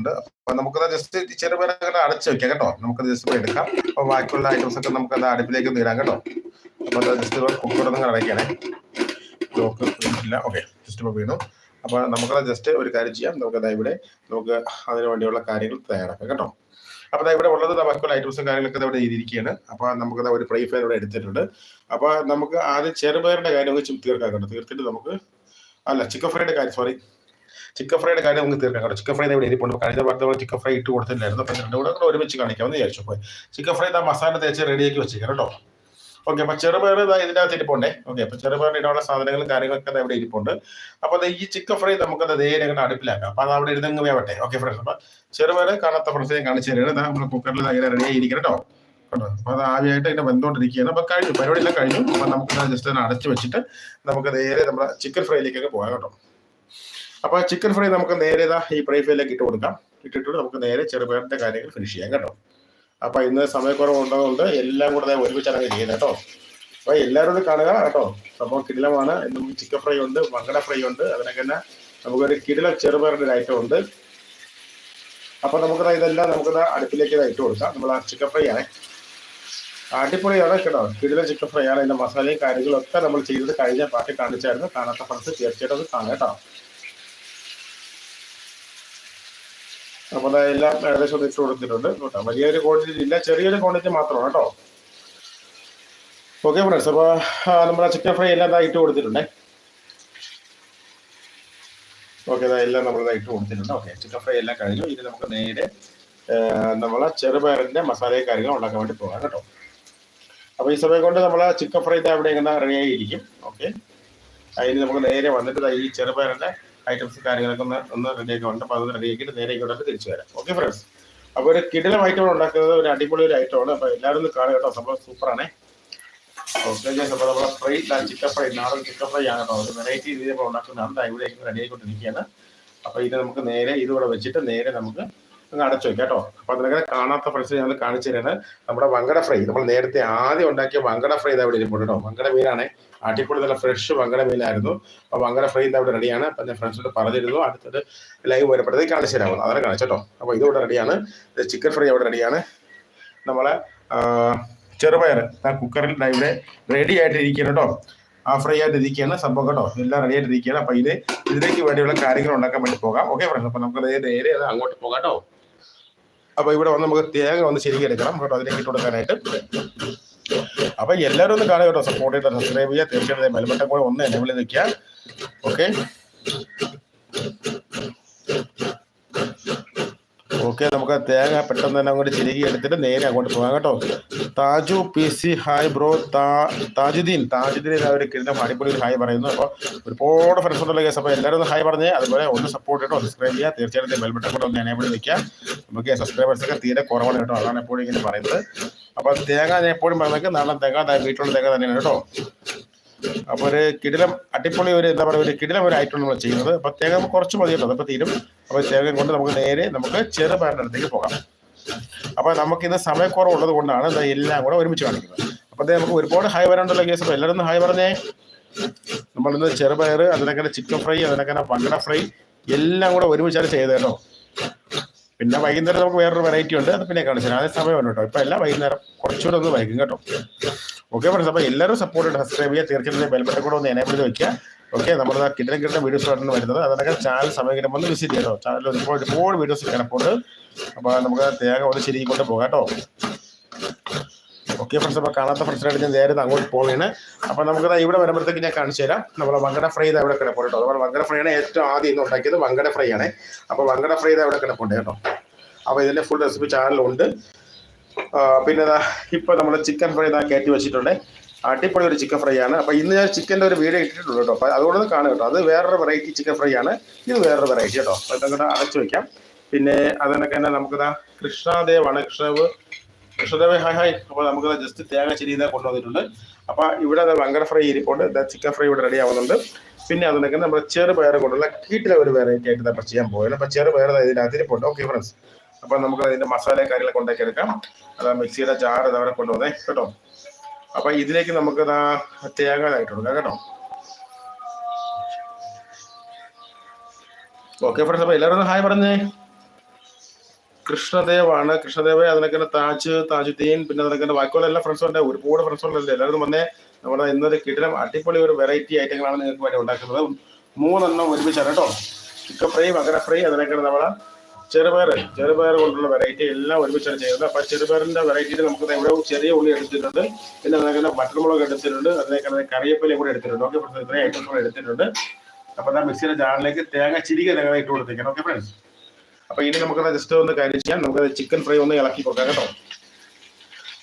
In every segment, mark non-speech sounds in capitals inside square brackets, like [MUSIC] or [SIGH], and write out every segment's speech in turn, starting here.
ഉണ്ട്. അപ്പൊ നമുക്കത് ജസ്റ്റ് ചെറുപേരെ അടച്ചു വെക്കാം കേട്ടോ. നമുക്കത് ജസ്റ്റ് എടുക്കാം. അപ്പൊ ബാക്കിയുള്ള ഐറ്റംസ് ഒക്കെ നമുക്ക് അത് അടുപ്പിലേക്ക് ഇടാം കേട്ടോ. അപ്പൊ അത് ജസ്റ്റ് കുക്കർ നിങ്ങൾ അടയ്ക്കണേ. ലോക്ക് ഇല്ല ഓക്കെ ജസ്റ്റ് ഇപ്പോൾ വീണു. അപ്പൊ നമുക്കത് ജസ്റ്റ് ഒരു കാര്യം ചെയ്യാം. നമുക്കത് ഇവിടെ നമുക്ക് അതിനു വേണ്ടിയുള്ള കാര്യങ്ങൾ തയ്യാറാക്കാം കേട്ടോ. അപ്പൊ ദാ ഇവിടെ ഉള്ളത് ബാക്കിയുള്ള ഐറ്റംസും കാര്യങ്ങളൊക്കെ ഇവിടെ ചെയ്തിരിക്കുകയാണ് അപ്പൊ നമുക്ക് ഒരു പ്രൈഫയർ ഇവിടെ എടുത്തിട്ടുണ്ട്. അപ്പൊ നമുക്ക് ആദ്യം ചെറുപയറിന്റെ കാര്യം നമുക്ക് ചി- തീർക്കാം കേട്ടോ. തീർത്തിട്ട് നമുക്ക് അല്ല ചിക്കൻ ഫ്രൈയുടെ കാര്യം സോറി ചിക്കൻ ഫ്രൈയുടെ കാര്യം നമുക്ക് തീർക്കാം കേട്ടോ. ചിക്കൻ ഫ്രൈ ഇവിടെ ഇരിപ്പുണ്ട്. കഴിഞ്ഞ ഭാഗത്ത് നമ്മൾ ചിക്കൻ ഫ്രൈ ഇട്ട് കൊടുത്തില്ലായിരുന്നു. അപ്പം രണ്ടും കൂടെ ഒരുമിച്ച് കാണിക്കാമെന്ന് വിചാരിച്ചു. അപ്പോൾ ചിക്കൻ ഫ്രൈ ആ മസാല തേച്ച് റെഡിയാക്കി വെച്ചേക്കാം കേട്ടോ. ഓക്കെ അപ്പൊ ചെറുപയർ ഇതാ ഇതിന്റെ അകത്ത് ഇരിപ്പുണ്ടേ. ഓക്കെ അപ്പൊ ചെറുപയറിന് ഇടാനുള്ള സാധനങ്ങളും കാര്യങ്ങളൊക്കെ ഇവിടെ ഇരിപ്പുണ്ട്. അപ്പൊ ഈ ചിക്കൻ ഫ്രൈ നമുക്ക് നേരെ അങ്ങോട്ട് അടുപ്പിലാക്കാം. അപ്പൊ അത് അവിടെ ഇരുന്ന് വേവട്ടെ ഓക്കെ ഫ്രണ്ട്സ് അപ്പൊ ചെറുപയർ കാണാത്ത ഫ്രണ്ട്സ് ഞാൻ കാണിച്ചു തരുന്നത് നമ്മുടെ കുക്കറിൽ അങ്ങനെ റെഡി ആയിരിക്കണം കേട്ടോ. കേട്ടോ അപ്പൊ അത് ആവിയായിട്ട് അതിന്റെ ബന്ധമുണ്ടിരിക്കുകയാണ് അപ്പൊ കഴിഞ്ഞു പരിപാടിയെല്ലാം കഴിഞ്ഞു. അപ്പൊ നമുക്ക് ജസ്റ്റ് ഒന്ന് അടച്ചു വെച്ചിട്ട് നമുക്ക് നേരെ നമ്മുടെ ചിക്കൻ ഫ്രൈയിലേക്കൊക്കെ പോകാം കേട്ടോ. അപ്പൊ ചിക്കൻ ഫ്രൈ നമുക്ക് നേരെ ഇതാ ഈ ഫ്രൈ ഫ്രൈയിലേക്ക് ഇട്ട് കൊടുക്കാം. ഇട്ടിട്ട് നമുക്ക് നേരെ ചെറുപയറിന്റെ കാര്യങ്ങൾ ഫിനിഷ് ചെയ്യാം കേട്ടോ. അപ്പൊ ഇന്ന് സമയക്കുറവ് ഉണ്ടതുകൊണ്ട് എല്ലാം കൂടെ ഒരുമിച്ച് അങ്ങ് ചെയ്യുന്നത് കേട്ടോ. അപ്പൊ എല്ലാവരും ഒന്ന് കാണുക കേട്ടോ. സംഭവം കിടിലമാണ്. നമുക്ക് ചിക്കൻ ഫ്രൈ ഉണ്ട് മങ്കട ഫ്രൈ ഉണ്ട്. അതിനൊക്കെ തന്നെ നമുക്കൊരു കിടില ചെറുപയറിന്റെ ഒരു ഐറ്റം ഉണ്ട്. അപ്പൊ നമുക്ക് ഇതെല്ലാം നമുക്ക് അടുപ്പിലേക്ക് ഇതാ ഇട്ട് കൊടുക്കാം. നമ്മൾ ആ ചിക്കൻ ഫ്രൈ ആണ്. അടിപൊളിയാണ് കേട്ടോ. കിടില ചിക്കൻ ഫ്രൈ ആണ്. അതിന്റെ മസാലയും കാര്യങ്ങളൊക്കെ നമ്മൾ ചെയ്തത് കഴിഞ്ഞ പാർട്ടി കാണിച്ചായിരുന്നു. കാണാത്ത ഫ്രണ്ട്സ് തീർച്ചയായിട്ടും അത് കാണാം കേട്ടോ. ദാ എല്ലാം ഏകദേശം ഇട്ട് കൊടുത്തിട്ടുണ്ട് കേട്ടോ വലിയൊരു ക്വാണ്ടിറ്റി ഇല്ല ചെറിയൊരു ക്വാണ്ടിറ്റി മാത്രമാണ് കേട്ടോ. ഓക്കെ ഫ്രണ്ട്സ് അപ്പോൾ നമ്മുടെ ചിക്കൻ ഫ്രൈ എല്ലാം ഇട്ട് കൊടുത്തിട്ടുണ്ടേ. ഓക്കെ എല്ലാം നമ്മൾ ഇട്ട് കൊടുത്തിട്ടുണ്ട്. ഓക്കെ ചിക്കൻ ഫ്രൈ എല്ലാം കഴിഞ്ഞു. ഇനി നമുക്ക് നേരെ നമ്മളെ ചെറുപയറിന്റെ മസാലയും കാര്യങ്ങളും ഉണ്ടാക്കാൻ വേണ്ടി പോകാം കേട്ടോ. അപ്പോൾ ഈ സമയം കൊണ്ട് നമ്മളെ ചിക്കൻ ഫ്രൈ ദാ ഇവിടെ ഇങ്ങനെ റെഡി ആയിരിക്കും ഓക്കെ അതിന് നമുക്ക് നേരെ വന്നിട്ട് ഈ ചെറുപയറിന്റെ ഐറ്റംസ് കാര്യങ്ങളൊക്കെ ഒന്ന് ഒന്ന് റെഡിയാക്കി ഉണ്ട്. അപ്പൊ അത് റെഡിയാക്കിയിട്ട് നേരെ ഇങ്ങോട്ട് തിരിച്ചു വരാം. ഓക്കെ ഫ്രണ്ട്സ് അപ്പൊ ഒരു കിടിലം ഐറ്റം ഉണ്ടാക്കുന്നത്. ഒരു അടിപൊളി ഒരു ഐറ്റമാണ് അപ്പൊ എല്ലാവരും ഒന്ന് കാണുക കേട്ടോ. സംഭവം സൂപ്പറാണേ ഓക്കെ നമ്മളെ ഫ്രൈ ചിക്കൻ ഫ്രൈ നാടൻ ചിക്കൻ ഫ്രൈ ആണ് കേട്ടോ. ഒരു വെറൈറ്റി രീതിയിൽ നമ്മൾ ഇവിടെ റെഡി ആയിക്കൊണ്ടിരിക്കുകയാണ്. അപ്പൊ ഇത് നമുക്ക് നേരെ ഇതുകൂടെ വെച്ചിട്ട് നേരെ നമുക്ക് അങ്ങ് അടച്ചു വെക്കാം കേട്ടോ. അപ്പൊ അതിനൊക്കെ കാണാത്ത ഫ്രണ്ട്സ് ഞങ്ങൾ കാണിച്ചു തരാണ്. നമ്മുടെ വങ്കട ഫ്രൈ നമ്മൾ നേരത്തെ ആദ്യം ഉണ്ടാക്കിയ വങ്കട ഫ്രൈ ഇതാ ഇവിടെ ഇരിപ്പുണ്ട് വങ്കട മീനാണ്. അടിപൊളി നല്ല ഫ്രഷ് വങ്കട മീനായിരുന്നു. അപ്പൊ വങ്കട ഫ്രൈ ഇന്ന് അവിടെ റെഡിയാണ് അപ്പൊ ഞാൻ ഫ്രണ്ട്സിനോട് പറഞ്ഞിരുന്നു. അടുത്തത് ലൈവ് വരുമ്പോഴത്തേക്ക് കാണിച്ചു തരാമോ അതാണ് കാണിച്ചോ അപ്പൊ ഇത് ഇവിടെ റെഡിയാണ് ചിക്കൻ ഫ്രൈ അവിടെ റെഡിയാണ് നമ്മളെ ചെറുപയർ. കുക്കറിൽ ഇവിടെ റെഡി ആയിട്ടിരിക്കണം കേട്ടോ. ആ ഫ്രൈ ആയിട്ട് ഇരിക്കുകയാണ് സംഭവം കേട്ടോ. എല്ലാം റെഡി ആയിട്ട് ഇരിക്കുകയാണ് അപ്പൊ ഇത് ഇതിലേക്ക് വേണ്ടിയുള്ള കാര്യങ്ങൾ ഉണ്ടാക്കാൻ വേണ്ടി പോകാം. ഓക്കെ ഫ്രണ്ട്സ് അപ്പൊ നമുക്ക് നേരെ അത് അങ്ങോട്ട് പോകാം കേട്ടോ. അപ്പൊ ഇവിടെ വന്ന് നമുക്ക് തേങ്ങ വന്ന് ശരിക്കും എടുക്കണം. കേട്ടോ അതിലേക്ക് ഇട്ട് കൊടുക്കാനായിട്ട്. അപ്പൊ എല്ലാവരും ഒന്ന് കാണുക കേട്ടോ. സപ്പോർട്ട് ചെയ്ത് സബ്സ്ക്രൈബ് ചെയ്യുക. തീർച്ചയായിട്ടും ബെൽബട്ടൺ കൂടെ ഒന്ന് എനേബിൾ നിൽക്കുക ഓക്കെ ഓക്കെ നമുക്ക് തേങ്ങ പെട്ടെന്ന് തന്നെ അങ്ങോട്ട് ചിരുകി എടുത്തിട്ട് നേരെ അങ്ങോട്ട് പോകാം കേട്ടോ. Taju P C hi bro താ താജുദ്ദീൻ. താജുദ്ദീൻ ഒരു കിരീടം അടിപൊളി ഹായ് പറയുന്നു. അപ്പോൾ ഒരുപാട് ഫ്രണ്ട്സ് ഉണ്ടല്ലോ കേസ് അപ്പോൾ എല്ലാവരും ഒന്ന് ഹായ് പറഞ്ഞ് അതുപോലെ ഒന്ന് സപ്പോർട്ട് ചെയ്തോ സബ്സ്ക്രൈബ് ചെയ്യുക. തീർച്ചയായിട്ടും ബെൽബട്ടൻ കൂടെ ഒന്ന് എനേബിൾ നിൽക്കുക നമുക്ക് സബ്സ്ക്രൈബേഴ്സൊക്കെ തീരെ കുറവാണ് കേട്ടോ. അതാണ് എപ്പോഴും ഇങ്ങനെ പറയുന്നത്. അപ്പോൾ തേങ്ങ ഞാൻ എപ്പോഴും പറഞ്ഞേക്ക് നാളെ തേങ്ങ വീട്ടിലുള്ള തേങ്ങ തന്നെയാണ് കേട്ടോ. അപ്പോൾ ഒരു കിടിലം അടിപൊളി ഒരു എന്താ പറയുക ഒരു കിടിലം ഒരു ഐറ്റം നമ്മൾ ചെയ്യുന്നത്. അപ്പോൾ തേങ്ങ നമുക്ക് കുറച്ച് മതി കേട്ടോ അതപ്പോ തീരും. അപ്പോൾ തേങ്ങ കൊണ്ട് നമുക്ക് നേരെ നമുക്ക് ചെറുപയറിന്റെ അടുത്തേക്ക് പോകാം. അപ്പോൾ നമുക്കിന്ന് സമയക്കുറവുള്ളത് കൊണ്ടാണ് എല്ലാം കൂടെ ഒരുമിച്ച് കാണിക്കുന്നത്. അപ്പോൾ ദേ നമുക്ക് ഒരുപാട് ഹായ് വരാനുള്ള കേസ് അപ്പോൾ എല്ലാവരും ഹായ് പറഞ്ഞേ. നമ്മളിന്ന് ചെറുപയർ അതിനൊക്കെ ചിക്കൻ ഫ്രൈ അതിനൊക്കെ പങ്കട ഫ്രൈ എല്ലാം കൂടെ ഒരുമിച്ചാണ് ചെയ്തത് കേട്ടോ. പിന്നെ വൈകുന്നേരം നമുക്ക് വേറൊരു വെറൈറ്റി ഉണ്ട്. അത് പിന്നെ കാണിച്ചു അതേ സമയമാണ് കേട്ടോ. ഇപ്പം എല്ലാം വൈകുന്നേരം കുറച്ചുകൂടെ ഒന്ന് വൈകും കേട്ടോ. ഓക്കെ ഫ്രണ്ട്സ് അപ്പോൾ എല്ലാവരും സപ്പോർട്ട് ചെയ്ത് സബ്സ്ക്രൈബ് ചെയ്യുക തീർച്ചയായിട്ടും ബെൽബട്ടൻ കൂടെ ഒന്ന് എനേബിൾ ചെയ്ത് വെക്കുക. ഓക്കെ നമ്മൾ കിടന്ന കിട്ടുന്ന വീഡിയോസ് ആണ് വരുന്നത്. അതിനൊക്കെ ചാനൽ സമയം കിട്ടുമ്പോൾ ഒന്ന് വിസിറ്റ് ചെയ്യണം ചാനലിൽ ഒരുപാട് ഒരുപാട് വീഡിയോസ് കിടപ്പുണ്ട്. അപ്പോൾ നമുക്ക് തേങ്ങ ഒന്ന് ശരിക്കും കൊണ്ട് പോകാം കേട്ടോ. ഓക്കെ ഫ്രണ്ട്സ് അപ്പോൾ കാണാത്ത ഫ്രണ്ട്സിനായിട്ട് ഞാൻ നേരെ അങ്ങോട്ട് പോവുകയാണ്. അപ്പോൾ നമുക്ക് ദാ ഇവിടെ വരുമ്പോഴത്തേക്ക് ഞാൻ കാണിച്ചു തരാം. നമ്മൾ വങ്കട ഫ്രൈ ഇതാ ഇവിടെ കിടപ്പുണ്ട് കേട്ടോ. അതുപോലെ വങ്കട ഫ്രൈ ആണ് ഏറ്റവും ആദ്യം ഇന്ന് ഉണ്ടാക്കിയത് വങ്കട ഫ്രൈ ആണ്. അപ്പോൾ വങ്കട ഫ്രൈ ഇതാ ഇവിടെ കിടപ്പുണ്ട് കേട്ടോ. അപ്പോൾ ഇതിന്റെ ഫുൾ റെസിപ്പി ചാനലുണ്ട് പിന്നെ ഇപ്പോൾ നമ്മൾ ചിക്കൻ ഫ്രൈ ഇതാ കയറ്റി വെച്ചിട്ടുണ്ട്. അടിപൊളി ഒരു ചിക്കൻ ഫ്രൈ ആണ്. അപ്പോൾ ഇന്ന് ഞാൻ ചിക്കന്റെ ഒരു വീഡിയോ ഇട്ടിട്ടുണ്ട് കേട്ടോ. അപ്പോൾ അതുകൊണ്ട് കാണുക കേട്ടോ. അത് വേറൊരു വെറൈറ്റി ചിക്കൻ ഫ്രൈ ആണ്. ഇത് വേറൊരു വെറൈറ്റി കേട്ടോ. അപ്പോൾ അടച്ചു വയ്ക്കാം പിന്നെ അതിനൊക്കെ തന്നെ നമുക്കിതാ കൃഷ്ണദേവാണ് കൃഷ്ണദേവ് കൃഷ്ണദേവ് ഹായ് ഹായ് അപ്പോൾ നമുക്ക് ജസ്റ്റ് തേങ്ങ ചിരിത കൊണ്ടുവന്നിട്ടുണ്ട് അപ്പോൾ ഇവിടെ അത് ഭയങ്കര ഫ്രൈ ഇരിപ്പുണ്ട്. ചിക്കൻ ഫ്രൈ ഇവിടെ റെഡി ആവുന്നുണ്ട്. പിന്നെ അതിനൊക്കെ നമ്മൾ ചെറുപയർ കൊണ്ടുള്ള കീട്ടിലെ ഒരു വെറൈറ്റി ആയിട്ട് നമ്മൾ ചെയ്യാൻ പോകുന്നത് അപ്പോൾ ചെറുപയർ ഇതിനകത്ത് അതിരിപ്പുണ്ട് ഓക്കെ ഫ്രണ്ട്സ് അപ്പോൾ നമുക്ക് അതിന്റെ മസാല കാര്യങ്ങളൊക്കെ ഉണ്ടാക്കി എടുക്കാം. അതാ മിക്സിയുടെ ജാർ ഇതവിടെ കൊണ്ടുവന്നേ. കേട്ടോ? അപ്പോൾ ഇതിലേക്ക് നമുക്ക് ദാ തേങ്ങ ഇട്ട് കൊടുക്കാം. കേട്ടോ? ഓക്കെ ഫ്രണ്ട്സ് അപ്പോൾ എല്ലാവരും ഹായ് പറഞ്ഞേ. കൃഷ്ണദേവാണ്. കൃഷ്ണദേവ് അതിനൊക്കെ താജ് താജുദ്ദീൻ പിന്നെ അതിനൊക്കെ ബാക്കിയുള്ള ഫ്രണ്ട്സും ഉണ്ട്. ഒരുപാട് ഫ്രണ്ട്സുകളല്ലേ എല്ലാവരും വന്നേ നമ്മുടെ ഇന്നൊരു കിടിലം അടിപൊളി ഒരു വെറൈറ്റി ഐറ്റങ്ങളാണ് നിങ്ങൾക്ക് വേണ്ടി ഉണ്ടാക്കുന്നത്. മൂന്നെണ്ണം ഒരുമിച്ചാണ് കേട്ടോ. ചിക്കൻ ഫ്രൈ മകര ഫ്രൈ അതിനൊക്കെ നമ്മളെ ചെറുപയർ ചെറുപയർ കൊണ്ടുള്ള വെറൈറ്റി എല്ലാം ഒരുമിച്ചാണ് ചെയ്യുന്നത്. അപ്പൊ ചെറുപയറിന്റെ വെറൈറ്റിയിൽ നമുക്ക് ഇവിടെ ചെറിയ ഉള്ളി എടുത്തിട്ടുണ്ട്. പിന്നെ അതിനൊക്കെ ബട്ടർമുളക് എടുത്തിട്ടുണ്ട്. അതിനൊക്കെ കറിയപ്പലയും കൂടെ എടുത്തിട്ടുണ്ട്. ഓക്കെ ഇത്രയും ഐറ്റംസ് കൂടെ എടുത്തിട്ടുണ്ട്. അപ്പൊ ഞാൻ മിക്സിയുടെ ജാറിലേക്ക് തേങ്ങ ചിരിക തേങ്ങ ഇട്ട് കൊടുത്തേക്കണം. ഓക്കെ ഫ്രണ്ട്സ് അപ്പൊ ഇനി നമുക്കത് ജസ്റ്റ് ഒന്ന് കാര്യം ചെയ്യാം. നമുക്ക് ചിക്കൻ ഫ്രൈ ഒന്ന് ഇളക്കി കൊടുക്കാം കേട്ടോ.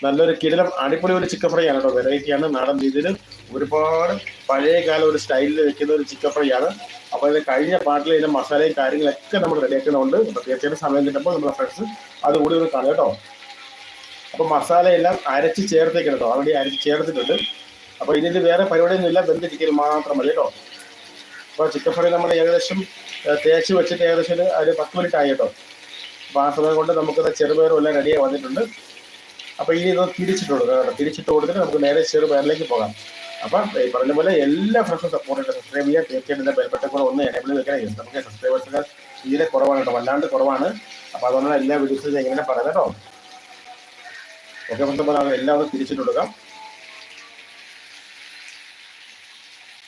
നല്ലൊരു കിടിലം അടിപൊളി ഒരു ചിക്കൻ ഫ്രൈ ആണ് കേട്ടോ. വെറൈറ്റി ആണ്. നാടൻ രീതിയിൽ ഒരുപാട് പഴയ കാല ഒരു സ്റ്റൈലിൽ വെക്കുന്ന ഒരു ചിക്കൻ ഫ്രൈ ആണ്. അപ്പൊ അതിന് കഴിഞ്ഞ പാട്ടിൽ ഇതിന്റെ മസാലയും കാര്യങ്ങളൊക്കെ നമ്മൾ റെഡിയാക്കുന്നുണ്ട് അപ്പൊ തീർച്ചയായിട്ടും സമയം കിട്ടുമ്പോൾ നമ്മുടെ ഫ്രണ്ട്സ് അത് കൂടി ഒന്ന് കാണും കേട്ടോ. അപ്പൊ മസാലയെല്ലാം അരച്ച് ചേർത്തേക്കണം കേട്ടോ. ഓൾറെഡി അരച്ച് ചേർത്തിട്ടുണ്ട്. അപ്പൊ ഇതിന് വേറെ പരിപാടിയൊന്നും ഇല്ല വെന്ത് ചിക്കൻ മാത്രം മതി കേട്ടോ. അപ്പോൾ ചിക്കൻ ഫ്രൈ നമ്മൾ ഏകദേശം തേച്ച് വെച്ചിട്ട് ഏകദേശം ഒരു ഒരു പത്ത് മിനിറ്റ് ആയി കേട്ടോ. അപ്പോൾ ആ സമയം കൊണ്ട് നമുക്കത് ചെറുപയറും എല്ലാം റെഡിയായി വന്നിട്ടുണ്ട്. അപ്പോൾ ഇനി ഇത് തിരിച്ചിട്ട് കൊടുക്കുക കേട്ടോ. തിരിച്ചിട്ട് കൊടുത്തിട്ട് നമുക്ക് നേരെ ചെറുപയറിലേക്ക് പോകാം. അപ്പം ഈ പറഞ്ഞ പോലെ എല്ലാ ഫ്രണ്ട്സും സപ്പോർട്ട് സബ്സ്ക്രൈബ് ചെയ്യാൻ തീർച്ചയായിട്ടും എന്റെ ബെൽബട്ട കൂടെ ഒന്ന് എനേബിൾ വെക്കണം. നമുക്ക് സബ്സ്ക്രൈബേഴ്സൊക്കെ തീരെ കുറവാണ് കേട്ടോ വല്ലാണ്ട് കുറവാണ്. അപ്പോൾ അതുകൊണ്ടാണ് എല്ലാ വീഡിയോസും എങ്ങനെ പറയാം കേട്ടോ. ഓക്കെ അപ്പം എല്ലാം ഒന്ന് തിരിച്ചിട്ട് കൊടുക്കാം.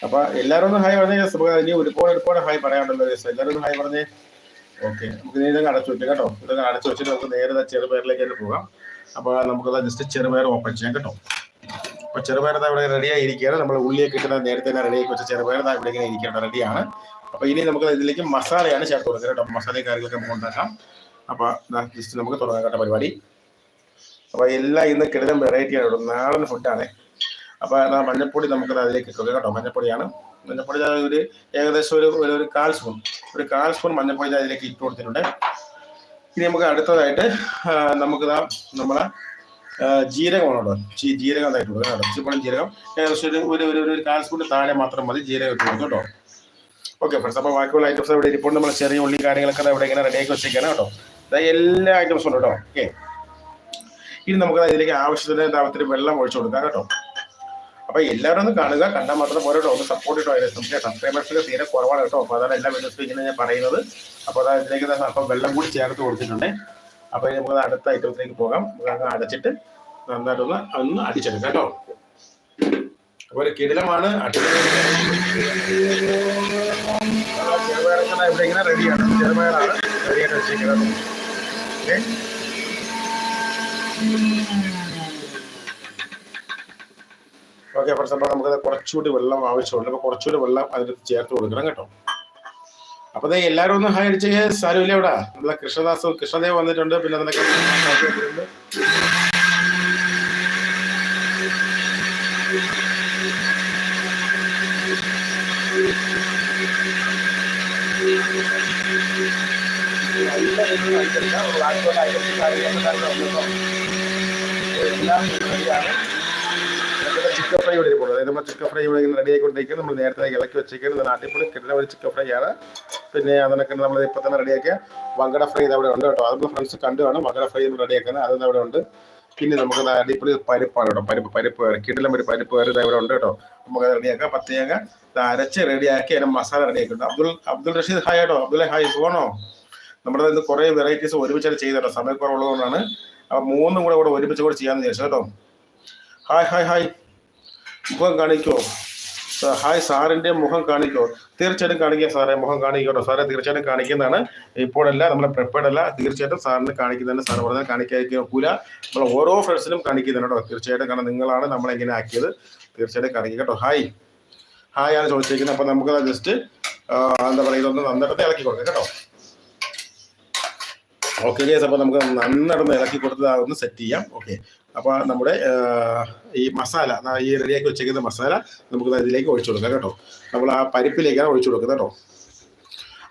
അപ്പൊ എല്ലാവരും ഒന്ന് ഹായ് പറഞ്ഞേ ഇനി ഒരുപാട് ഒരുപാട് ഹായ് എല്ലാരും എല്ലാവരും ഹായ് പറഞ്ഞേ ഓക്കെ നമുക്ക് ഇതങ്ങ് അടച്ചു വെക്കാം കേട്ടോ. ഇതങ്ങ് അടച്ചു വെച്ചിട്ട് നമുക്ക് നേരെ ചെറുപയറിലേക്ക് തന്നെ പോകാം. അപ്പൊ നമുക്ക് ജസ്റ്റ് ചെറുപയർ ഓപ്പൺ ചെയ്യാം കേട്ടോ. അപ്പൊ ചെറുപയർ ഇവിടെ റെഡി ആയിരിക്കുകയാണ്. നമ്മൾ ഉള്ളിയൊക്കെ കിട്ടുന്ന നേരത്തെ തന്നെ റെഡിയാക്കി വെച്ച ചെറുപയർ ഇവിടെ ഇങ്ങനെ ഇരിക്കേണ്ട റെഡിയാണ് അപ്പൊ ഇനി നമുക്ക് ഇതിലേക്ക് മസാലയാണ് ചേർത്ത് കൊടുക്കുന്നത് കേട്ടോ. മസാലയും കാര്യങ്ങളൊക്കെ നമുക്ക് ഉണ്ടാക്കാം. അപ്പൊ ജസ്റ്റ് നമുക്ക് തുടങ്ങാം കേട്ടോ പരിപാടി. അപ്പൊ എല്ലാം ഇന്ന് കിടലം വെറൈറ്റിയാണ് നാടൻ ഫുഡാണ് അപ്പൊ ആ മഞ്ഞപ്പൊടി നമുക്ക് അതിലേക്ക് ഇട്ടു. കേട്ടോ മഞ്ഞപ്പൊടിയാണ്. മഞ്ഞപ്പൊടി ഒരു ഏകദേശം ഒരു ഒരു- കാൽ സ്പൂൺ. ഒരു കാൽ സ്പൂൺ മഞ്ഞപ്പൊടി അതിലേക്ക് ഇട്ട് കൊടുത്തിട്ടുണ്ട്. ഇനി നമുക്ക് അടുത്തതായിട്ട് നമുക്ക് നമ്മളെ ജീരകമാണല്ലോ ചീ- ജീരകം ഇതായിട്ട് കൊടുക്കാം ഇച്ചിപ്പണം ചിപ്പണം ജീരകം. ഏകദേശം ഒരു ഒരു ഒരു കാൽ സ്പൂൺ താഴെ മാത്രം മതി ജീരകം ഇട്ട് കൊടുക്കും കേട്ടോ. ഓക്കെ ഫ്രണ്ട്സ് അപ്പോൾ ബാക്കിയുള്ള ഐറ്റംസ് ഇവിടെ ഇരിപ്പുണ്ട്. നമ്മൾ ചെറിയ ഉള്ളി കാര്യങ്ങളൊക്കെ ഇവിടെ ഇങ്ങനെ റെഡിയാക്കി വെച്ചേക്കാണ് കേട്ടോ. എല്ലാ ഐറ്റംസും ഉണ്ട് കേട്ടോ. ഓക്കെ. ഇനി നമുക്ക് ദാ ഇതിലേക്ക് ആവശ്യത്തിന് താപത്തിൽ വെള്ളം ഒഴിച്ചു കൊടുക്കാം കേട്ടോ. അപ്പൊ എല്ലാവരും ഒന്ന് കാണുക. കണ്ടാൽ മാത്രം കേട്ടോ. ഒന്ന് സപ്പോർട്ട് ഇട്ടോ. നമുക്ക് സബ്സ്ക്രൈബേഴ്സിന്റെ തീരെ കുറവാണ് കേട്ടോ അപ്പൊ അതാണ് എല്ലാ വീഡിയോസും ഇങ്ങനെ ഞാൻ പറയുന്നത്. അപ്പൊ അതാ ഇതിലേക്ക് അപ്പൊ വെള്ളം കൂടി ചേർത്ത് കൊടുത്തിട്ടുണ്ട്. അപ്പൊ നമുക്ക് അടുത്ത ഐറ്റത്തിലേക്ക് പോകാം. നമുക്ക് അടച്ചിട്ട് നന്നായിട്ടൊന്ന് ഒന്ന് അടിച്ചെടുക്കാം കേട്ടോ. അപ്പൊ ഒരു കിടിലമാണ്. ചെറുപയറൊക്കെ റെഡിയാണ് ചെറുപയറാണ്. റെഡിയായിട്ട് വെച്ചിരിക്കുന്നത്. ഓക്കെ ഫോർ എക്സാമ്പിൾ നമുക്ക് കുറച്ചുകൂടി വെള്ളം ആവശ്യമുണ്ട്. അപ്പൊ കുറച്ചുകൂടി വെള്ളം അതിൽ ചേർത്ത് കൊടുക്കണം കേട്ടോ. അപ്പൊ അതെ എല്ലാവരും ഒന്ന് ഹായ് അടിച്ച് സാരമില്ല ഇവിടെ. നമ്മളെ കൃഷ്ണദാസ് കൃഷ്ണദേവ് വന്നിട്ടുണ്ട്. പിന്നെ അതിനൊക്കെ വന്നിട്ടുണ്ട്. ചിക്കൻ ഫ്രൈ ഇവിടെ അതായത് നമ്മൾ ചിക്കൻ ഫ്രൈ ഇവിടെ ഇങ്ങനെ റെഡി ആയിക്കൊണ്ടിരിക്കുന്നത് നമ്മൾ നേരത്തെ ഇളക്കി വെച്ചേക്കുന്നത് നാട്ടിപ്പൊളി കിട്ടുന്ന ഒരു ചിക്കൻ ഫ്രൈ ആണ്. പിന്നെ അതിനൊക്കെ നമ്മൾ ഇപ്പം തന്നെ റെഡിയാക്കിയ വങ്കട ഫ്രൈ ഇത് അവിടെ ഉണ്ട് കേട്ടോ. അത് നമ്മൾ ഫ്രണ്ട്സ് കണ്ടു കാണും. വങ്കട ഫ്രൈ റെഡിയാക്കുന്നത് അത് അവിടെ ഉണ്ട്. പിന്നെ നമുക്ക് അടിപൊളി പരിപ്പാണ് കേട്ടോ. പരിപ്പ് പരിപ്പ് കിടലം ഒരു പരിപ്പ് വേറെ ഇവിടെ ഉണ്ട് കേട്ടോ. നമുക്ക് റെഡിയാക്കാം ഇത് അരച്ച് റെഡിയാക്കി അതിന് മസാല റെഡിയാക്കി അബ്ദുൾ അബ്ദുൾ റഷീദ് ഹായ് കേട്ടോ. അബ്ദുൽ ഹായ് പോണോ നമ്മുടെ ഇന്ന് കുറേ വെറൈറ്റീസ് ഒരുമിച്ചാണ് ചെയ്തോ സമയക്കുറവുള്ളതുകൊണ്ടാണ്. അപ്പൊ മൂന്നും കൂടെ കൂടെ ഒരുമിച്ച് കൂടെ ചെയ്യാന്ന് വിചാരിച്ചു കേട്ടോ. ഹായ് ഹായ് ഹായ് മുഖം കാണിക്കോ. ഹായ് സാറിന്റെ മുഖം കാണിക്കോ. തീർച്ചയായിട്ടും കാണിക്കാം സാറേ മുഖം കാണിക്കോട്ടോ. സാറേ തീർച്ചയായിട്ടും കാണിക്കുന്നതാണ്. ഇപ്പോഴല്ല നമ്മളെ പ്രിപ്പയർഡ് അല്ല. തീർച്ചയായിട്ടും സാറിന് കാണിക്കുന്നതാണ്. സാർ പറഞ്ഞാൽ കാണിക്കാതിരിക്കാൻ ഒക്കൂല നമ്മൾ ഓരോ ഫ്രണ്ട്സിനും കാണിക്കുന്നുണ്ട് കേട്ടോ. തീർച്ചയായിട്ടും കാരണം നിങ്ങളാണ് നമ്മളെ ഇങ്ങനെ ആക്കിയത്. തീർച്ചയായിട്ടും കാണിക്കുക കേട്ടോ. ഹായ്. ഹായ് ആണ് ചോദിച്ചിരിക്കുന്നത്. അപ്പൊ നമുക്ക് ജസ്റ്റ് എന്താ പറയുക ഇതൊന്ന് നന്നായിട്ട് ഇളക്കി കൊടുക്കാം കേട്ടോ. ഓക്കെ ഗേസ് അപ്പോൾ നമുക്ക് നന്നായിട്ട് ഇളക്കി കൊടുത്തത് ഒന്ന് സെറ്റ് ചെയ്യാം. ഓക്കെ അപ്പോൾ നമ്മുടെ ഈ മസാല ഈ റെഡിയാക്കി വെച്ചേക്കുന്ന മസാല നമുക്ക് ഇതിലേക്ക് ഒഴിച്ചു കൊടുക്കാം കേട്ടോ. നമ്മൾ ആ പരിപ്പിലേക്കാണ് ഒഴിച്ചു കൊടുക്കുന്നത് കേട്ടോ.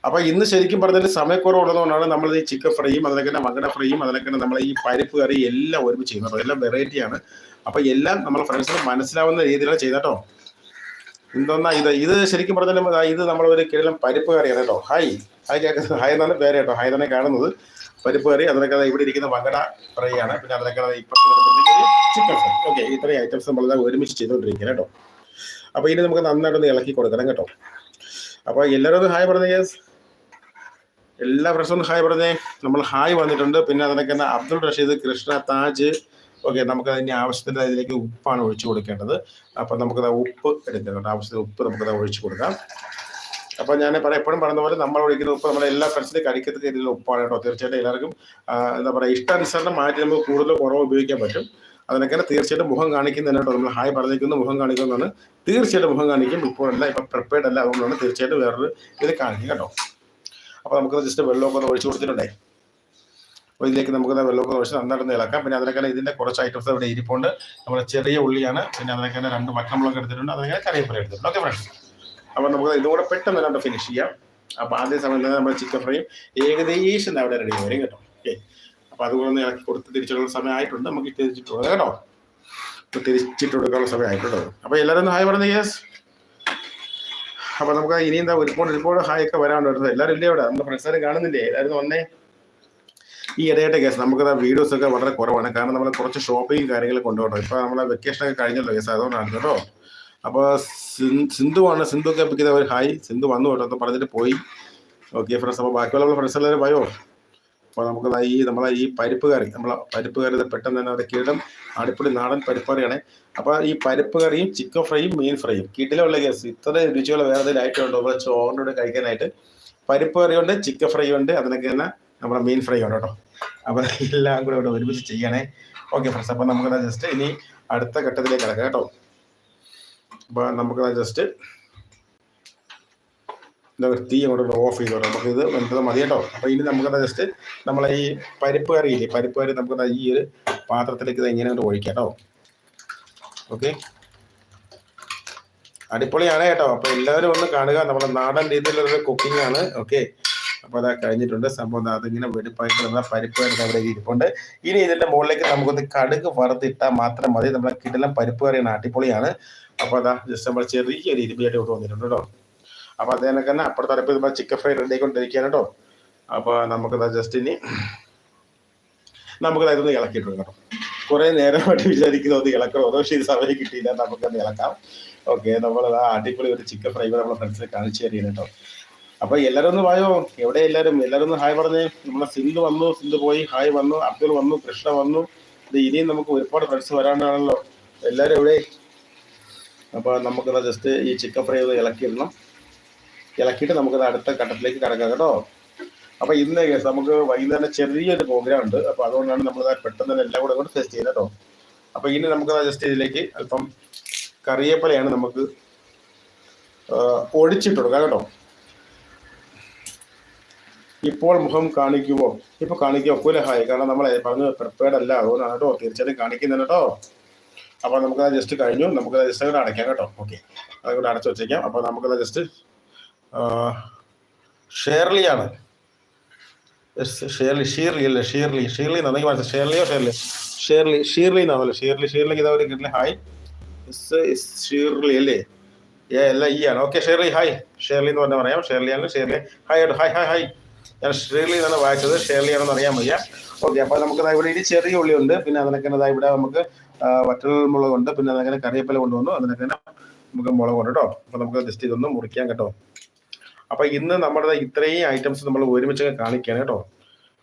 അപ്പോൾ ഇന്ന് ശരിക്കും പറഞ്ഞാൽ സമയക്കുറവുള്ളതുകൊണ്ടാണ് നമ്മൾ ഈ ചിക്കൻ ഫ്രൈയും അതിനൊക്കെ തന്നെ മകട ഫ്രൈയും അതിനൊക്കെ തന്നെ നമ്മൾ ഈ പരിപ്പ് കറി എല്ലാം ഒരുമിച്ച് ചെയ്യുന്നത് എല്ലാം വെറൈറ്റിയാണ് അപ്പോൾ എല്ലാം നമ്മളെ ഫ്രണ്ട്സിന് മനസ്സിലാവുന്ന രീതിയിലാണ് ചെയ്തട്ടോ എന്തോന്നാ ഇത്? ഇത് ശരിക്കും പറഞ്ഞാലും ദാ ഇത് നമ്മളൊരു കിഴലം പരിപ്പ് കറിയാണ് കേട്ടോ. ഹായ് ഹായ് കേൾക്കുന്നത് ഹായ് എന്നാണ് പേര് കേട്ടോ. ഹായ് തന്നെ കാണുന്നത്. പരിപ്പ് കറി അതിനൊക്കെ ഇവിടെ ഇരിക്കുന്ന വകട ഫ്രൈ ആണ് പിന്നെ അതിനൊക്കെ ചിക്കൻ ഫ്രൈ. ഓക്കെ ഇത്രയും ഐറ്റംസ് നമ്മൾ ഒരുമിച്ച് ചെയ്തുകൊണ്ടിരിക്കുന്നത് കേട്ടോ. അപ്പോൾ ഇനി നമുക്ക് നന്നായിട്ടൊന്ന് ഇളക്കി കൊടുക്കണം കേട്ടോ. അപ്പോൾ എല്ലാവരും ഹായ് പറഞ്ഞേ യെസ് എല്ലാ ഫ്രണ്ട്സും ഹായ് പറഞ്ഞേ. നമ്മൾ ഹായ് വന്നിട്ടുണ്ട്. പിന്നെ അതിനൊക്കെ അബ്ദുൾ റഷീദ് കൃഷ്ണ താജ്. ഓക്കെ നമുക്ക് അതിന് ആവശ്യത്തിന്റെ അതിലേക്ക് ഉപ്പാണ് ഒഴിച്ചു കൊടുക്കേണ്ടത്. അപ്പൊ നമുക്കത് ഉപ്പ് എടുക്കുന്നുണ്ട് ആവശ്യത്തിന് ഉപ്പ് നമുക്കത് ഒഴിച്ചു കൊടുക്കാം. അപ്പൊ ഞാൻ പറയാം എപ്പോഴും പറയുന്ന പോലെ നമ്മൾ ഒഴിക്കുന്ന ഉപ്പ് നമ്മുടെ എല്ലാ ഫ്രണ്ട്സിനും കഴിക്കത്തക്ക രീതിയിലുള്ള ഉപ്പാണ് കേട്ടോ. തീർച്ചയായിട്ടും എല്ലാവർക്കും എന്താ പറയുക ഇഷ്ടാനുസരണം മാറ്റി നമുക്ക് കൂടുതൽ കുറവ് ഉപയോഗിക്കാൻ പറ്റും. അതിനൊക്കെ തീർച്ചയായിട്ടും മുഖം കാണിക്കുന്നതിന് കേട്ടോ. നമ്മൾ ഹായ് പറഞ്ഞിരിക്കുന്നു മുഖം കാണിക്കുന്നതാണ്. തീർച്ചയായിട്ടും മുഖം കാണിക്കും. ഇപ്പോഴല്ല ഇപ്പൊ പ്രിപ്പയർഡ് അല്ല. അതുകൊണ്ടാണ് തീർച്ചയായിട്ടും വേറൊരു ഇത് കാണിക്കും കേട്ടോ. അപ്പൊ നമുക്ക് ജസ്റ്റ് വെള്ളമൊക്കെ ഒന്ന് ഒഴിച്ചു കൊടുത്തിട്ടുണ്ടേ. അപ്പോൾ ഇതിലേക്ക് നമുക്ക് വെള്ളമൊക്കെ ഒഴിച്ച് നന്നായിട്ട് ഇളക്കാം. പിന്നെ അതിനൊക്കെ ഇതിന്റെ കുറച്ച് ഐറ്റംസ് ഇവിടെ ഇരിപ്പുണ്ട്. നമ്മുടെ ചെറിയ ഉള്ളിയാണ്. പിന്നെ അതിനൊക്കെ രണ്ട് വട്ടമുളക് എടുത്തിട്ടുണ്ട്. അതിനൊക്കെ കറിയപ്പുറം എടുത്തിട്ടുണ്ട്. ഓക്കെ ഫ്രണ്ട്സ് അപ്പോൾ നമുക്ക് ഇതും പെട്ടെന്ന് തന്നെ ഫിനിഷ് ചെയ്യാം. അപ്പോൾ ആദ്യ സമയം തന്നെ നമ്മുടെ ചിക്കൻ ഫ്രൈയും ഏകദേശം അവിടെ റെഡി വരും കേട്ടോ. ഓക്കെ അപ്പോൾ അതുപോലെ ഒന്ന് ഇറക്കി കൊടുത്ത് തിരിച്ചുള്ള സമയമായിട്ടുണ്ട് നമുക്ക് തിരിച്ചിട്ട് കൊടുക്കാം കേട്ടോ. ഇപ്പോൾ തിരിച്ചിട്ട് കൊടുക്കാനുള്ള സമയമായിട്ടുണ്ടോ അപ്പോൾ എല്ലാവരും ഒന്ന് ഹായ് പറഞ്ഞു യെസ് അപ്പോൾ നമുക്ക് ഇനി എന്താ ഒരുപാട് ഒരുപാട് ഹായ് ഒക്കെ വരാനുണ്ട് കേട്ടോ. എല്ലാവരും ഇല്ലേ ഇവിടെ നമ്മുടെ ഫ്രണ്ട്സാരും കാണുന്നില്ലേ? എല്ലാവരും വന്നേ. ഈ ഇടയായിട്ട് കേസ് നമുക്ക് വീഡിയോസ് ഒക്കെ വളരെ കുറവാണ്. കാരണം നമ്മൾ കുറച്ച് ഷോപ്പിംഗ് കാര്യങ്ങൾ കൊണ്ടുപോകണം ഇപ്പൊ നമ്മളെ വെക്കേഷൻ ഒക്കെ കഴിഞ്ഞല്ലോ കേസ് അതുകൊണ്ടാണ് കേട്ടോ. അപ്പൊ സിൻ- സിന്ധുവാണ് സിന്ധു ഒക്കെ പിക്ക് അവർ ഹായ്. സിന്ധു വന്നു കേട്ടോ എന്ന് പറഞ്ഞിട്ട് പോയി. ഓക്കെ ഫ്രണ്ട്സ് അപ്പോൾ ബാക്കിയുള്ള ഫ്രണ്ട്സ് എല്ലാവരും പോയോ അപ്പോൾ നമുക്ക് ഈ നമ്മളെ ഈ പരിപ്പ് കറി നമ്മളെ പരിപ്പ് കറി പെട്ടെന്ന് തന്നെ ഒരു കീടം അടിപ്പൊളി നാടൻ പരിപ്പ് കറിയാണ് അപ്പോൾ ഈ പരിപ്പ് കറിയും ചിക്കൻ ഫ്രൈയും മീൻ ഫ്രൈയും കിട്ടിലുള്ള കേസ് ഇത്ര രുചികൾ വേറെ ഏതെങ്കിലും ആയിട്ടുണ്ടോ ഉണ്ടോ? നമ്മളെ ചോറിനോട് കഴിക്കാനായിട്ട്. പരിപ്പ് കറി ഉണ്ട് ചിക്കൻ ഫ്രൈ ഉണ്ട്. അതിനൊക്കെ തന്നെ നമ്മുടെ മീൻ ഫ്രൈ ഉണ്ട് കേട്ടോ. അപ്പോൾ എല്ലാം കൂടെ ഇവിടെ ഒരുമിച്ച് ചെയ്യണേ. ഓക്കെ ഫ്രണ്ട്സ് അപ്പോൾ നമുക്ക് ജസ്റ്റ് ഇനി അടുത്ത ഘട്ടത്തിലേക്ക് കിടക്കാം കേട്ടോ. അപ്പൊ നമുക്ക് ജസ്റ്റ് തീ അങ്ങോട്ട് ഓഫ് ചെയ്തോ. നമുക്ക് നമുക്കിത് വെന്തത് മതി കേട്ടോ. അപ്പോൾ ഇനി നമുക്ക് ജസ്റ്റ് നമ്മളെ ഈ പരിപ്പ് കറി ഇല്ലേ? പരിപ്പ് കറി നമുക്ക് ദാ ഈ ഒരു പാത്രത്തിലേക്ക് ഇത് ഇങ്ങനെ അങ്ങോട്ട് ഒഴിക്കാം കേട്ടോ. ഓക്കെ അടിപൊളിയാണ് കേട്ടോ. അപ്പോൾ എല്ലാവരും ഒന്ന് കാണുക. നമ്മുടെ നാടൻ രീതിയിലുള്ള കുക്കിംഗ് ആണ്. ഓക്കെ അപ്പോൾ അതാ കഴിഞ്ഞിട്ടുണ്ട് സംഭവം. അതിങ്ങനെ വെടിപ്പായിട്ട് നമ്മുടെ പരിപ്പ് കറി അവിടെ ഇരിപ്പുണ്ട്. ഇനി ഇതിന്റെ മുകളിലേക്ക് നമുക്കൊന്ന് കടുക് വറുത്തിട്ടാൽ മാത്രം മതി. നമ്മളെ കിടലം പരിപ്പ് കറിയാണ്. അടിപൊളിയാണ്. അപ്പൊ അതാ ജസ്റ്റ് നമ്മൾ ചെറിയ ഇരുമ്പിയായിട്ട് ബിരിയാണി വന്നിട്ടുണ്ട് കേട്ടോ. അപ്പൊ അതേനെ തന്നെ അപ്പുറത്തെ അടുപ്പ് നമ്മൾ ചിക്കൻ ഫ്രൈ റെഡി ആയിക്കൊണ്ടിരിക്കുകയാണ് കേട്ടോ. അപ്പൊ നമുക്കതാ ജസ്റ്റ് ഇനി നമുക്കത് ഇതൊന്ന് ഇളക്കിയിട്ടുണ്ട് കേട്ടോ. കുറെ നേരമായിട്ട് വിചാരിക്കുന്നത് ഒന്ന് ഇളക്കണോ പക്ഷേ ഇത് സമയം കിട്ടിയില്ല നമുക്കൊന്ന് ഇളക്കാം. ഓക്കെ നമ്മൾ ആ അടിപൊളി ഒരു ചിക്കൻ ഫ്രൈ നമ്മളെ ഫ്രണ്ട്സിനെ കാണിച്ചു തരികയാണ് കേട്ടോ. അപ്പൊ എല്ലാരും ഒന്ന് വായോ? എവിടെ എല്ലാരും എല്ലാരും ഒന്ന് ഹായ് പറഞ്ഞേ. നമ്മളെ സിന്ധു വന്നു സിന്ധു പോയി. ഹായ് വന്നു അബ്ദുൾ വന്നു കൃഷ്ണ വന്നു. ഇനിയും നമുക്ക് ഒരുപാട് ഫ്രണ്ട്സ് വരാനാണല്ലോ. എല്ലാരും എവിടെ? അപ്പൊ നമുക്കത് ജസ്റ്റ് ഈ ചിക്കൻ ഫ്രൈ ഒന്ന് ഇളക്കിയിടണം. ഇളക്കിയിട്ട് നമുക്കത് അടുത്ത ഘട്ടത്തിലേക്ക് കിടക്കാം കേട്ടോ. അപ്പൊ ഇന്ന് കേസ് നമുക്ക് വൈകുന്നേരം ചെറിയൊരു പ്രോഗ്രാം ഉണ്ട്. അപ്പോൾ അതുകൊണ്ടാണ് നമ്മൾ പെട്ടെന്ന് തന്നെ എല്ലാം കൂടെ കൊണ്ട് ഫേസ് ചെയ്യുന്നത് കേട്ടോ. അപ്പൊ ഇനി നമുക്ക് ജസ്റ്റ് ഇതിലേക്ക് അല്പം കറിവേപ്പിലയാണ് നമുക്ക് ഒഴിച്ചിട്ട് കൊടുക്കാം കേട്ടോ. ഇപ്പോൾ മുഖം കാണിക്കുമോ ഇപ്പൊ കാണിക്കുക ഒക്കൂല ഹായ്. കാരണം നമ്മൾ പറഞ്ഞു പ്രിപ്പയർഡ് അല്ല. അതുകൊണ്ടാണ് കേട്ടോ തീർച്ചയായിട്ടും കാണിക്കുന്നുണ്ട് കേട്ടോ. അപ്പൊ നമുക്ക് ജസ്റ്റ് കഴിഞ്ഞു. നമുക്ക് ജസ്റ്റ് കൂടെ അടയ്ക്കാം കേട്ടോ. ഓക്കെ അതുകൂടെ അടച്ചു വെച്ചേക്കാം. അപ്പൊ നമുക്ക് ജസ്റ്റ് ഷേർലി ആണ്. ഷേർലി ഷീർലി അല്ലേ? ഷീർലി. ഷീർലി നന്നായി മനസ്സിലായി? ഷേർലിയോ ഷേർലി ഷേർലി ഷീർലി എന്നാണല്ലോ ഷീർലി ഷീർലിക്ക് ഇതാ ഒരു കിട്ടില്ല. ഹായ് ഷീർലി അല്ലേ? ഏ അല്ല ഈ ആണ്. ഓക്കെ ഷേർലി ഹായ് ഷേർലി എന്ന് പറഞ്ഞാൽ പറയാം. ഷേർലി ആണ് Shirley. Hi hi hi hi ഞാൻ ഷീർലി എന്നാണ് വായിച്ചത്. ഷേർലി ആണെന്ന് അറിയാൻ വയ്യ. ഓക്കെ അപ്പോൾ നമുക്ക് ഇവിടെ ഇനി ചെറിയ ഉള്ളിയുണ്ട് പിന്നെ അതിനൊക്കെ ഇവിടെ നമുക്ക് വറ്റൽ മുളക് ഉണ്ട്. പിന്നെ അതങ്ങനെ കറിവേപ്പില കൊണ്ടുവന്നു. അതിനൊക്കെ നമുക്ക് മുളക് ഉണ്ട് കേട്ടോ. അപ്പൊ നമുക്ക് ജസ്റ്റ് ഇതൊന്ന് മുറിക്കാം കേട്ടോ. അപ്പൊ ഇന്ന് നമ്മുടെ ഇത്രയും ഐറ്റംസ് നമ്മൾ ഒരുമിച്ച് കാണിക്കുകയാണ് കേട്ടോ.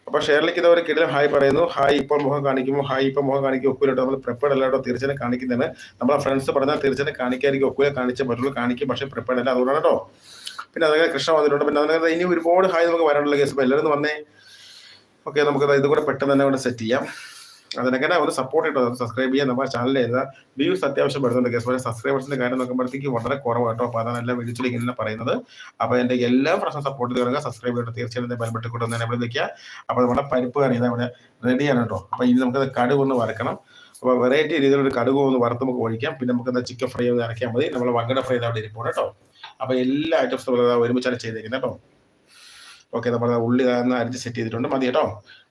അപ്പൊ ഷെയറിലേക്ക് ഇതവരെ കിടലും ഹായ് പറയുന്നു. ഹായ് ഇപ്പോൾ മുഖം കാണിക്കുമോ? ഹായ് ഇപ്പോൾ മുഖം കാണിക്കും ഒക്കൂല നമ്മൾ പ്രിപ്പയർഡ് അല്ല കേട്ടോ. തീർച്ചയായും കാണിക്കുന്നതാണ്. നമ്മളെ ഫ്രണ്ട്സ് പറഞ്ഞാൽ തീർച്ചയായും കാണിക്കായിരിക്കും. ഒക്കൂല കാണിച്ച് പറ്റുള്ളൂ കാണിക്കും. പക്ഷേ പ്രിപ്പയർഡ് അല്ല. അതുകൊണ്ടാണ് കേട്ടോ. പിന്നെ അതൊക്കെ കൃഷ്ണ വന്നിട്ടുണ്ട്. പിന്നെ അതിനകത്ത് ഇനി ഒരുപാട് ഹായ് നമുക്ക് വരാനുള്ള കേസ് അപ്പോൾ എല്ലാവരും വന്നേ. ഓക്കെ നമുക്ക് ഇത് കൂടെ പെട്ടെന്ന് തന്നെ ഇവിടെ സെറ്റ് ചെയ്യാം. അതിനൊക്കെ ഒരു സപ്പോർട്ട് കിട്ടും സബ്സ്ക്രൈബ് ചെയ്യാൻ നമ്മുടെ ചാനൽ ചെയ്താൽ വ്യൂസ് അത്യാവശ്യം വരുന്നുണ്ട് കേസ് പോലെ സബ്സ്ക്രൈബേഴ്സിന്റെ കാര്യം നോക്കുമ്പോഴത്തേക്ക് വളരെ കുറവ് കേട്ടോ. അപ്പോൾ അതാണ് എല്ലാം വീഡിയോസിലേക്ക് ഇങ്ങനെ പറയുന്നത്. അപ്പോൾ എന്റെ എല്ലാ പ്രശ്നം സപ്പോർട്ട് ചെയ്യുക സബ്സ്ക്രൈബ് ചെയ്തിട്ട് തീർച്ചയായും ബലപ്പെട്ട് കൊണ്ട് തന്നെ വിളിക്കുക. അപ്പൊ അപ്പോൾ നമ്മുടെ പരിപ്പ് കറി ഇതാ ഇവിടെ റെഡിയാണ് കേട്ടോ. അപ്പോൾ ഇനി നമുക്ക് കടുക് ഒന്ന് വറക്കണം. അപ്പോൾ വെറൈറ്റി രീതിയിലൊരു കടുക് ഒന്ന് വറുത്ത് നമുക്ക് ഒഴിക്കാം. പിന്നെ നമുക്ക് എന്താ ചിക്കൻ ഫ്രൈ ഒന്ന് ഇറക്കിയാൽ മതി. നമ്മൾ വങ്കട ഫ്രൈ അവിടെ ഇരിപ്പോ കേട്ടോ. അപ്പോൾ എല്ലാ ഐറ്റംസും നമ്മൾ ഒരുമിച്ചാണ് ചെയ്തേക്കുന്നത് കേട്ടോ. ഓക്കെ നമ്മൾ ഉള്ളി അരിച്ച് സെറ്റ് ചെയ്തിട്ടുണ്ട്. മതി കേട്ടോ.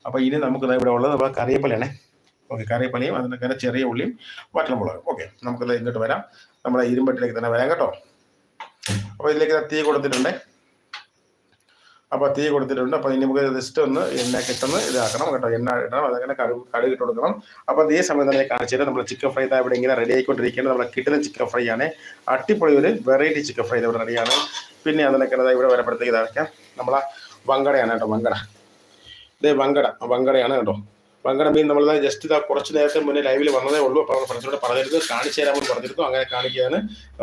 അപ്പോൾ ഇനി നമുക്ക് ഇവിടെ ഉള്ളത് നമ്മുടെ കറിവേപ്പിലയാണേ ഓക്കെ കറിവേപ്പിലയും അതിനൊക്കെ ചെറിയ ഉള്ളിയും വറ്റൽമുളകും ഓക്കെ നമുക്കത് ഇങ്ങോട്ട് വരാം. നമ്മുടെ ഇരുമ്പട്ടിലേക്ക് തന്നെ വരാം കേട്ടോ. അപ്പോൾ ഇതിലേക്ക് തീ കൊടുത്തിട്ടുണ്ട്. അപ്പോൾ തീ കൊടുത്തിട്ടുണ്ട്. അപ്പോൾ ഇനി നമുക്ക് ജസ്റ്റ് ഒന്ന് എണ്ണ കിട്ടുന്ന ഇതാക്കണം കേട്ടോ. എണ്ണ ഇടണം. അതങ്ങനെ കടു കടുക് കൊടുക്കണം. അപ്പോൾ ഈ സമയം തന്നെ കാണിച്ചിട്ട് നമ്മൾ ചിക്കൻ ഫ്രൈ ഇതാ ഇവിടെ ഇങ്ങനെ റെഡി ആയിക്കൊണ്ടിരിക്കുകയാണ്. നമ്മുടെ കിട്ടുന്ന ചിക്കൻ ഫ്രൈ ആണ്. അടിപൊളി ഒരു വെറൈറ്റി ചിക്കൻ ഫ്രൈ ഇവിടെ റെഡിയാണ് പിന്നെ അതിനൊക്കെ ഇവിടെ വരുമ്പോഴത്തേക്ക് ഇതാക്കാം. നമ്മളെ വങ്കടയാണ് കേട്ടോ വങ്കട. ഇതേ വങ്കട വങ്കടയാണ് കേട്ടോ. വങ്കട മീൻ. നമ്മൾ ജസ്റ്റ് ഇതാ കുറച്ച് നേരത്തെ മുന്നേ ലൈവിൽ വന്നതേ ഉള്ളൂ. അപ്പോൾ ഫ്രണ്ട്സിനോട് പറഞ്ഞിരുന്നു കാണിച്ചു തരാമെന്ന് പറഞ്ഞിരുന്നു. അങ്ങനെ കാണിക്കുകയാണ്.